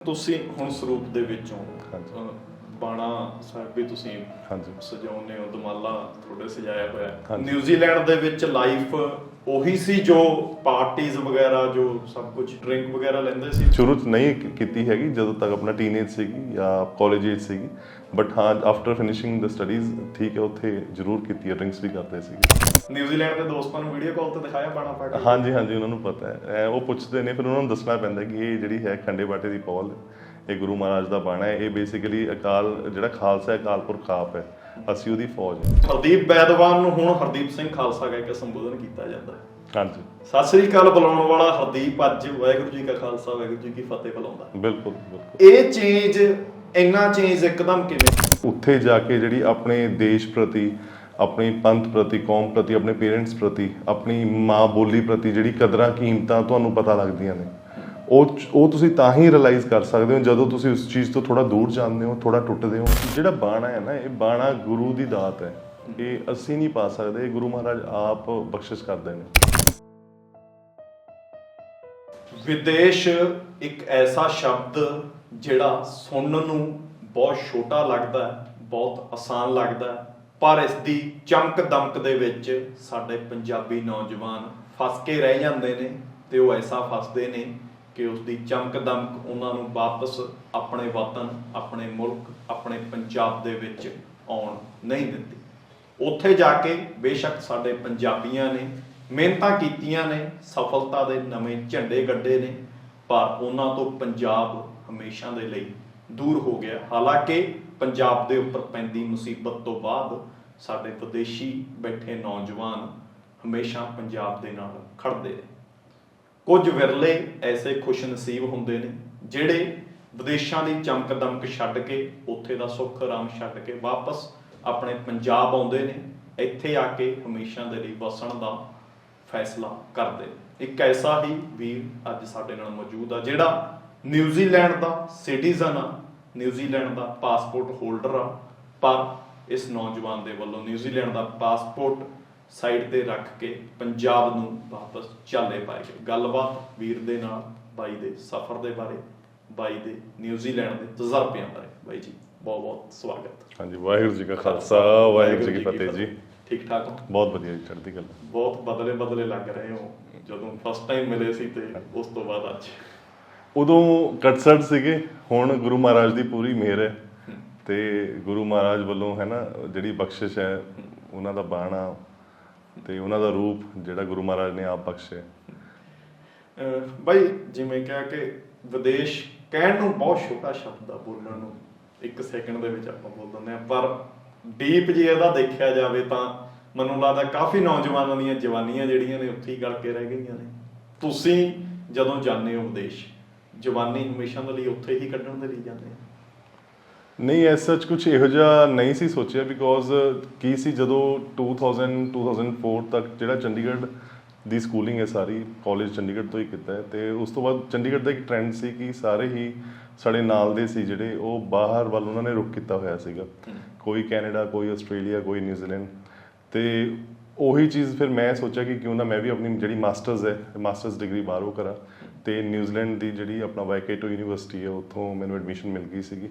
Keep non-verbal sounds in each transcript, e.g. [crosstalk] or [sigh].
ਤੁਸੀਂ ਹੁਣ ਸਰੂਪ ਦੇ ਵਿੱਚੋਂ ਬਾਣਾ ਸਾਹਿਬ ਵੀ ਤੁਸੀਂ ਹਾਂਜੀ। ਸਜਾਉਨੇ ਹੋ ਦਮਾਲਾ ਤੁਹਾਡੇ ਸਜਾਇਆ ਹੋਇਆ ਹੈ। ਨਿਊਜ਼ੀਲੈਂਡ ਦੇ ਵਿੱਚ ਲਾਈਫ ਉਹੀ ਸੀ ਜੋ ਪਾਰਟੀਆਂ ਵਗੈਰਾ ਜੋ ਸਭ ਕੁਝ ਡਰਿੰਕ ਵਗੈਰਾ ਲੈਂਦੇ ਸੀ? ਸ਼ੁਰੂ ਚ ਨਹੀਂ ਕੀਤੀ ਹੈਗੀ ਜਦੋਂ ਤੱਕ ਆਪਣਾ ਟੀਨੇਜ ਸੀਗੀ ਜਾਂ ਕਾਲਜ ਏਜ ਸੀਗੀ। ਬਟ ਹਾਂ ਆਫਟਰ ਫਿਨਿਸ਼ਿੰਗ ਦ ਸਟੱਡੀਜ਼ ਠੀਕ ਹੈ ਉੱਥੇ ਜ਼ਰੂਰ ਕੀਤੀ ਹੈ ਡਰਿੰਕਸ ਵੀ ਕਰਦੇ ਸੀਗੇ। ਨਿਊਜ਼ੀਲੈਂਡ ਦੇ ਦੋਸਤਾਂ ਨੂੰ ਵੀਡੀਓ ਕਾਲ ਤੇ ਦਿਖਾਇਆ ਬਾਣਾ ਪਾ ਕੇ ਹਾਂਜੀ ਹਾਂਜੀ ਉਹਨਾਂ ਨੂੰ ਪਤਾ ਹੈ। ਉਹ ਪੁੱਛਦੇ ਨੇ ਫਿਰ ਉਹਨਾਂ ਨੂੰ ਦੱਸਣਾ ਪੈਂਦਾ ਕਿ ਇਹ ਜਿਹੜੀ ਹੈ ਖੰਡੇ ਬਾਟੇ ਦੀ ਪੌਲ ਇਹ ਗੁਰੂ ਮਹਾਰਾਜ ਦਾ ਬਾਣਾ ਹੈ। ਇਹ ਬੇਸਿਕਲੀ ਅਕਾਲ ਜਿਹੜਾ ਖਾਲਸਾ ਹੈ ਅਕਾਲ ਪੁਰਖ ਆਪ ਹੈ। ਅਸੀਂ ਉਹਦੀ ਫੌਜ ਹੈ। ਹਰਦੀਪ ਬੈਦਵਾਨ ਨੂੰ ਹੁਣ ਹਰਦੀਪ ਸਿੰਘ ਖਾਲਸਾ ਕਹਿ ਕੇ ਸੰਬੋਧਨ ਕੀਤਾ ਜਾਂਦਾ ਹੈ। ਹਾਂਜੀ। ਸਤਿ ਸ੍ਰੀ ਅਕਾਲ ਬੁਲਾਉਣ ਵਾਲਾ ਹਰਦੀਪ ਅੱਜ ਵਾਹਿਗੁਰੂ ਜੀ ਕਾ ਖਾਲਸਾ ਵਾਹਿਗੁਰੂ ਜੀ ਕੀ ਫਤਿਹ ਬੁਲਾਉਂਦਾ ਬਿਲਕੁਲ ਬਿਲਕੁਲ। ਇਹ ਚੇਂਜ ਇੰਨਾ ਚੇਂਜ ਇੱਕਦਮ ਕਿਵੇਂ? ਉੱਥੇ ਜਾ ਕੇ ਜਿਹੜੀ ਆਪਣੇ ਦੇਸ਼ ਪ੍ਰਤੀ ਆਪਣੀ ਪੰਥ ਪ੍ਰਤੀ ਕੌਮ ਪ੍ਰਤੀ ਆਪਣੇ ਪੇਰੈਂਟਸ ਪ੍ਰਤੀ ਆਪਣੀ ਮਾਂ ਬੋਲੀ ਪ੍ਰਤੀ ਜਿਹੜੀ ਕਦਰਾਂ ਕੀਮਤਾਂ ਤੁਹਾਨੂੰ ਪਤਾ ਲੱਗਦੀਆਂ ਨੇ। ਉਹ ਉਹ ਤੁਸੀਂ ਤਾਂ ਹੀ ਰਿਅਲਾਈਜ਼ ਕਰ ਸਕਦੇ ਹੋ ਜਦੋਂ ਤੁਸੀਂ ਉਸ ਚੀਜ਼ ਤੋਂ ਥੋੜਾ ਦੂਰ ਜਾਂਦੇ ਹੋ ਥੋੜਾ ਟੁੱਟਦੇ ਹੋ। ਜਿਹੜਾ ਬਾਣਾ ਹੈ ਨਾ, ਇਹ ਬਾਣਾ ਗੁਰੂ ਦੀ ਦਾਤ ਹੈ। ਇਹ ਅਸੀਂ ਨਹੀਂ ਪਾ ਸਕਦੇ ਗੁਰੂ ਮਹਾਰਾਜ ਆਪ ਬਖਸ਼ਿਸ਼ ਕਰਦੇ ਨੇ। ਵਿਦੇਸ਼ ਇੱਕ ਐਸਾ ਸ਼ਬਦ ਜਿਹੜਾ ਸੁਣਨ ਨੂੰ ਬਹੁਤ ਛੋਟਾ ਲੱਗਦਾ ਹੈ, ਬਹੁਤ ਆਸਾਨ ਲੱਗਦਾ ਹੈ, ਪਰ ਇਸ ਦੀ ਚਮਕ ਦਮਕ ਦੇ ਵਿੱਚ ਸਾਡੇ ਪੰਜਾਬੀ ਨੌਜਵਾਨ ਫਸ ਕੇ ਰਹਿ ਜਾਂਦੇ ਨੇ ਤੇ ਉਹ ਐਸਾ ਫਸਦੇ ਨੇ ਕਿ ਉਸ ਦੀ ਚਮਕ ਦਮਕ ਉਹਨਾਂ ਨੂੰ ਵਾਪਸ ਆਪਣੇ ਵਤਨ, ਆਪਣੇ ਮੁਲਕ, ਆਪਣੇ ਪੰਜਾਬ ਦੇ ਵਿੱਚ ਆਉਣ ਨਹੀਂ ਦਿੰਦੀ। ਉੱਥੇ ਜਾ ਕੇ ਬੇਸ਼ੱਕ ਸਾਡੇ ਪੰਜਾਬੀਆਂ ਨੇ ਮਿਹਨਤਾਂ ਕੀਤੀਆਂ ਨੇ, ਸਫਲਤਾ ਦੇ ਨਵੇਂ ਝੰਡੇ ਗੱਡੇ ਨੇ, ਪਰ ਉਹਨਾਂ ਤੋਂ ਪੰਜਾਬ ਹਮੇਸ਼ਾ ਦੇ ਲਈ ਦੂਰ ਹੋ ਗਿਆ। ਹਾਲਾਂਕਿ ਪੰਜਾਬ ਦੇ ਉੱਪਰ ਪੈਂਦੀ ਮੁਸੀਬਤ ਤੋਂ ਬਾਅਦ ਸਾਡੇ ਵਿਦੇਸ਼ੀ ਬੈਠੇ ਨੌਜਵਾਨ ਹਮੇਸ਼ਾ ਪੰਜਾਬ ਦੇ ਨਾਲ ਖੜਦੇ ਨੇ ਕੁਝ ਵਿਰਲੇ ਐਸੇ ਖੁਸ਼ ਨਸੀਬ ਹੁੰਦੇ ਨੇ, ਜਿਹੜੇ ਵਿਦੇਸ਼ਾਂ ਦੀ ਚਮਕ ਦਮਕ ਛੱਡ ਕੇ, ਉੱਥੇ ਦਾ ਸੁੱਖ ਆਰਾਮ ਛੱਡ ਕੇ ਵਾਪਸ ਆਪਣੇ ਪੰਜਾਬ ਆਉਂਦੇ ਨੇ, ਇੱਥੇ ਆ ਕੇ ਹਮੇਸ਼ਾ ਦੇ ਲਈ ਵਸਣ ਦਾ ਫੈਸਲਾ ਕਰਦੇ ਨੇ। ਇੱਕ ਐਸਾ ਹੀ ਵੀਰ ਅੱਜ ਸਾਡੇ ਨਾਲ ਮੌਜੂਦ ਆ, ਜਿਹੜਾ ਨਿਊਜ਼ੀਲੈਂਡ ਦਾ ਸਿਟੀਜ਼ਨ ਆ, ਨਿਊਜ਼ੀਲੈਂਡ ਦਾ ਪਾਸਪੋਰਟ ਹੋਲਡਰ ਆ, ਪਰ ਇਸ ਨੌਜਵਾਨ ਦੇ ਵੱਲੋਂ ਨਿਊਜ਼ੀਲੈਂਡ ਦਾ ਪਾਸਪੋਰਟ ਸਾਈਡ ਤੇ ਰੱਖ ਕੇ ਪੰਜਾਬ ਨੂੰ ਵਾਪਸ ਚਾਲੇ ਪਾਏ ਗਏ ਗੱਲਬਾਤ ਵੀਰ ਦੇ ਨਾਲ ਬਾਈ ਦੇ ਸਫ਼ਰ ਦੇ ਬਾਰੇ ਬਾਈ ਦੇ ਨਿਊਜ਼ੀਲੈਂਡ ਦੇ ਤਜਰਬਿਆਂ ਬਾਰੇ। ਬਾਈ ਜੀ ਬਹੁਤ ਬਹੁਤ ਸਵਾਗਤ। ਹਾਂਜੀ ਵਾਹਿਗੁਰੂ ਜੀ ਕਾ ਖਾਲਸਾ ਵਾਹਿਗੁਰੂ ਜੀ ਕੀ ਫਤਿਹ ਜੀ। ਠੀਕ ਠਾਕ ਹੋ? ਬਹੁਤ ਵਧੀਆ ਜੀ ਚੜ੍ਹਦੀ ਕਲਾ। ਬਹੁਤ ਬਦਲੇ ਬਦਲੇ ਲੱਗ ਰਹੇ ਹੋ। ਜਦੋਂ ਫਸਟ ਟਾਈਮ ਮਿਲੇ ਸੀ ਤੇ ਉਸ ਤੋਂ ਬਾਅਦ ਅੱਜ। ਉਦੋਂ ਕਟਸਟ ਸੀਗੇ ਹੁਣ ਗੁਰੂ ਮਹਾਰਾਜ ਦੀ ਪੂਰੀ ਮਿਹਰ ਹੈ। ਤੇ ਗੁਰੂ ਮਹਾਰਾਜ ਵੱਲੋਂ ਹੈ ਨਾ ਜਿਹੜੀ ਬਖਸ਼ਿਸ਼ ਹੈ। ਉਹਨਾਂ ਦਾ ਬਾਣਾ ਤੇ ਉਹਨਾਂ ਦਾ ਰੂਪ ਜਿਹੜਾ ਗੁਰੂ ਮਹਾਰਾਜ ਨੇ ਆਪ ਬਖਸ਼ਿਆ ਬਾਈ, ਜਿਵੇਂ ਕਿਹਾ ਕਿ ਵਿਦੇਸ਼ ਕਹਿਣ ਨੂੰ ਬਹੁਤ ਛੋਟਾ ਸ਼ਬਦ ਆ ਬੋਲਣ ਨੂੰ, ਇੱਕ ਸੈਕਿੰਡ ਦੇ ਵਿੱਚ ਆਪਾਂ ਬੋਲ ਦਿੰਦੇ ਆ ਪਰ ਡੀਪ ਜੇ ਇਹਦਾ ਦੇਖਿਆ ਜਾਵੇ ਤਾਂ ਮੈਨੂੰ ਲੱਗਦਾ ਕਾਫੀ ਨੌਜਵਾਨਾਂ ਦੀਆਂ ਜਵਾਨੀਆਂ ਜਿਹੜੀਆਂ ਨੇ ਉੱਥੇ ਹੀ ਗਲ ਕੇ ਰਹਿ ਗਈਆਂ ਨੇ। ਤੁਸੀਂ ਜਦੋਂ ਜਾਂਦੇ ਹੋ ਵਿਦੇਸ਼, ਜਵਾਨੀ ਹਮੇਸ਼ਾ ਦੇ ਲਈ ਉੱਥੇ ਹੀ ਕੱਢਣ ਦੇ ਲਈ ਜਾਂਦੇ ਆ ਨਹੀਂ ਐਸ ਸੱਚ ਕੁਝ ਇਹੋ ਜਿਹਾ ਨਹੀਂ ਸੀ ਸੋਚਿਆ ਬਿਕੋਜ਼ ਕੀ ਸੀ ਜਦੋਂ 2000 2004 ਤੱਕ ਜਿਹੜਾ ਚੰਡੀਗੜ੍ਹ ਦੀ ਸਕੂਲਿੰਗ ਹੈ ਸਾਰੀ ਕਾਲਜ ਚੰਡੀਗੜ੍ਹ ਤੋਂ ਹੀ ਕੀਤਾ ਹੈ ਤੇ ਉਸ ਤੋਂ ਬਾਅਦ ਚੰਡੀਗੜ੍ਹ ਦਾ ਇੱਕ ਟ੍ਰੈਂਡ ਸੀ ਕਿ ਸਾਰੇ ਹੀ ਸਾਡੇ ਨਾਲ ਦੇ ਸੀ ਜਿਹੜੇ ਉਹ ਬਾਹਰ ਵੱਲ ਉਹਨਾਂ ਨੇ ਰੁਖ ਕੀਤਾ ਹੋਇਆ ਸੀਗਾ। ਕੋਈ ਕੈਨੇਡਾ ਕੋਈ ਆਸਟ੍ਰੇਲੀਆ ਕੋਈ ਨਿਊਜ਼ੀਲੈਂਡ ਤੇ ਉਹੀ ਚੀਜ਼ ਫਿਰ ਮੈਂ ਸੋਚਿਆ ਕਿ ਕਿਉਂ ਨਾ ਮੈਂ ਵੀ ਆਪਣੀ ਜਿਹੜੀ ਮਾਸਟਰਸ ਹੈ ਮਾਸਟਰਸ ਡਿਗਰੀ ਬਾਹਰੋਂ ਕਰਾਂ। ਤੇ ਨਿਊਜ਼ੀਲੈਂਡ ਦੀ ਜਿਹੜੀ ਆਪਣਾ ਵਾਈਕੇਟੋ ਯੂਨੀਵਰਸਿਟੀ ਹੈ ਉੱਥੋਂ ਮੈਨੂੰ ਐਡਮਿਸ਼ਨ ਮਿਲ ਗਈ ਸੀਗੀ।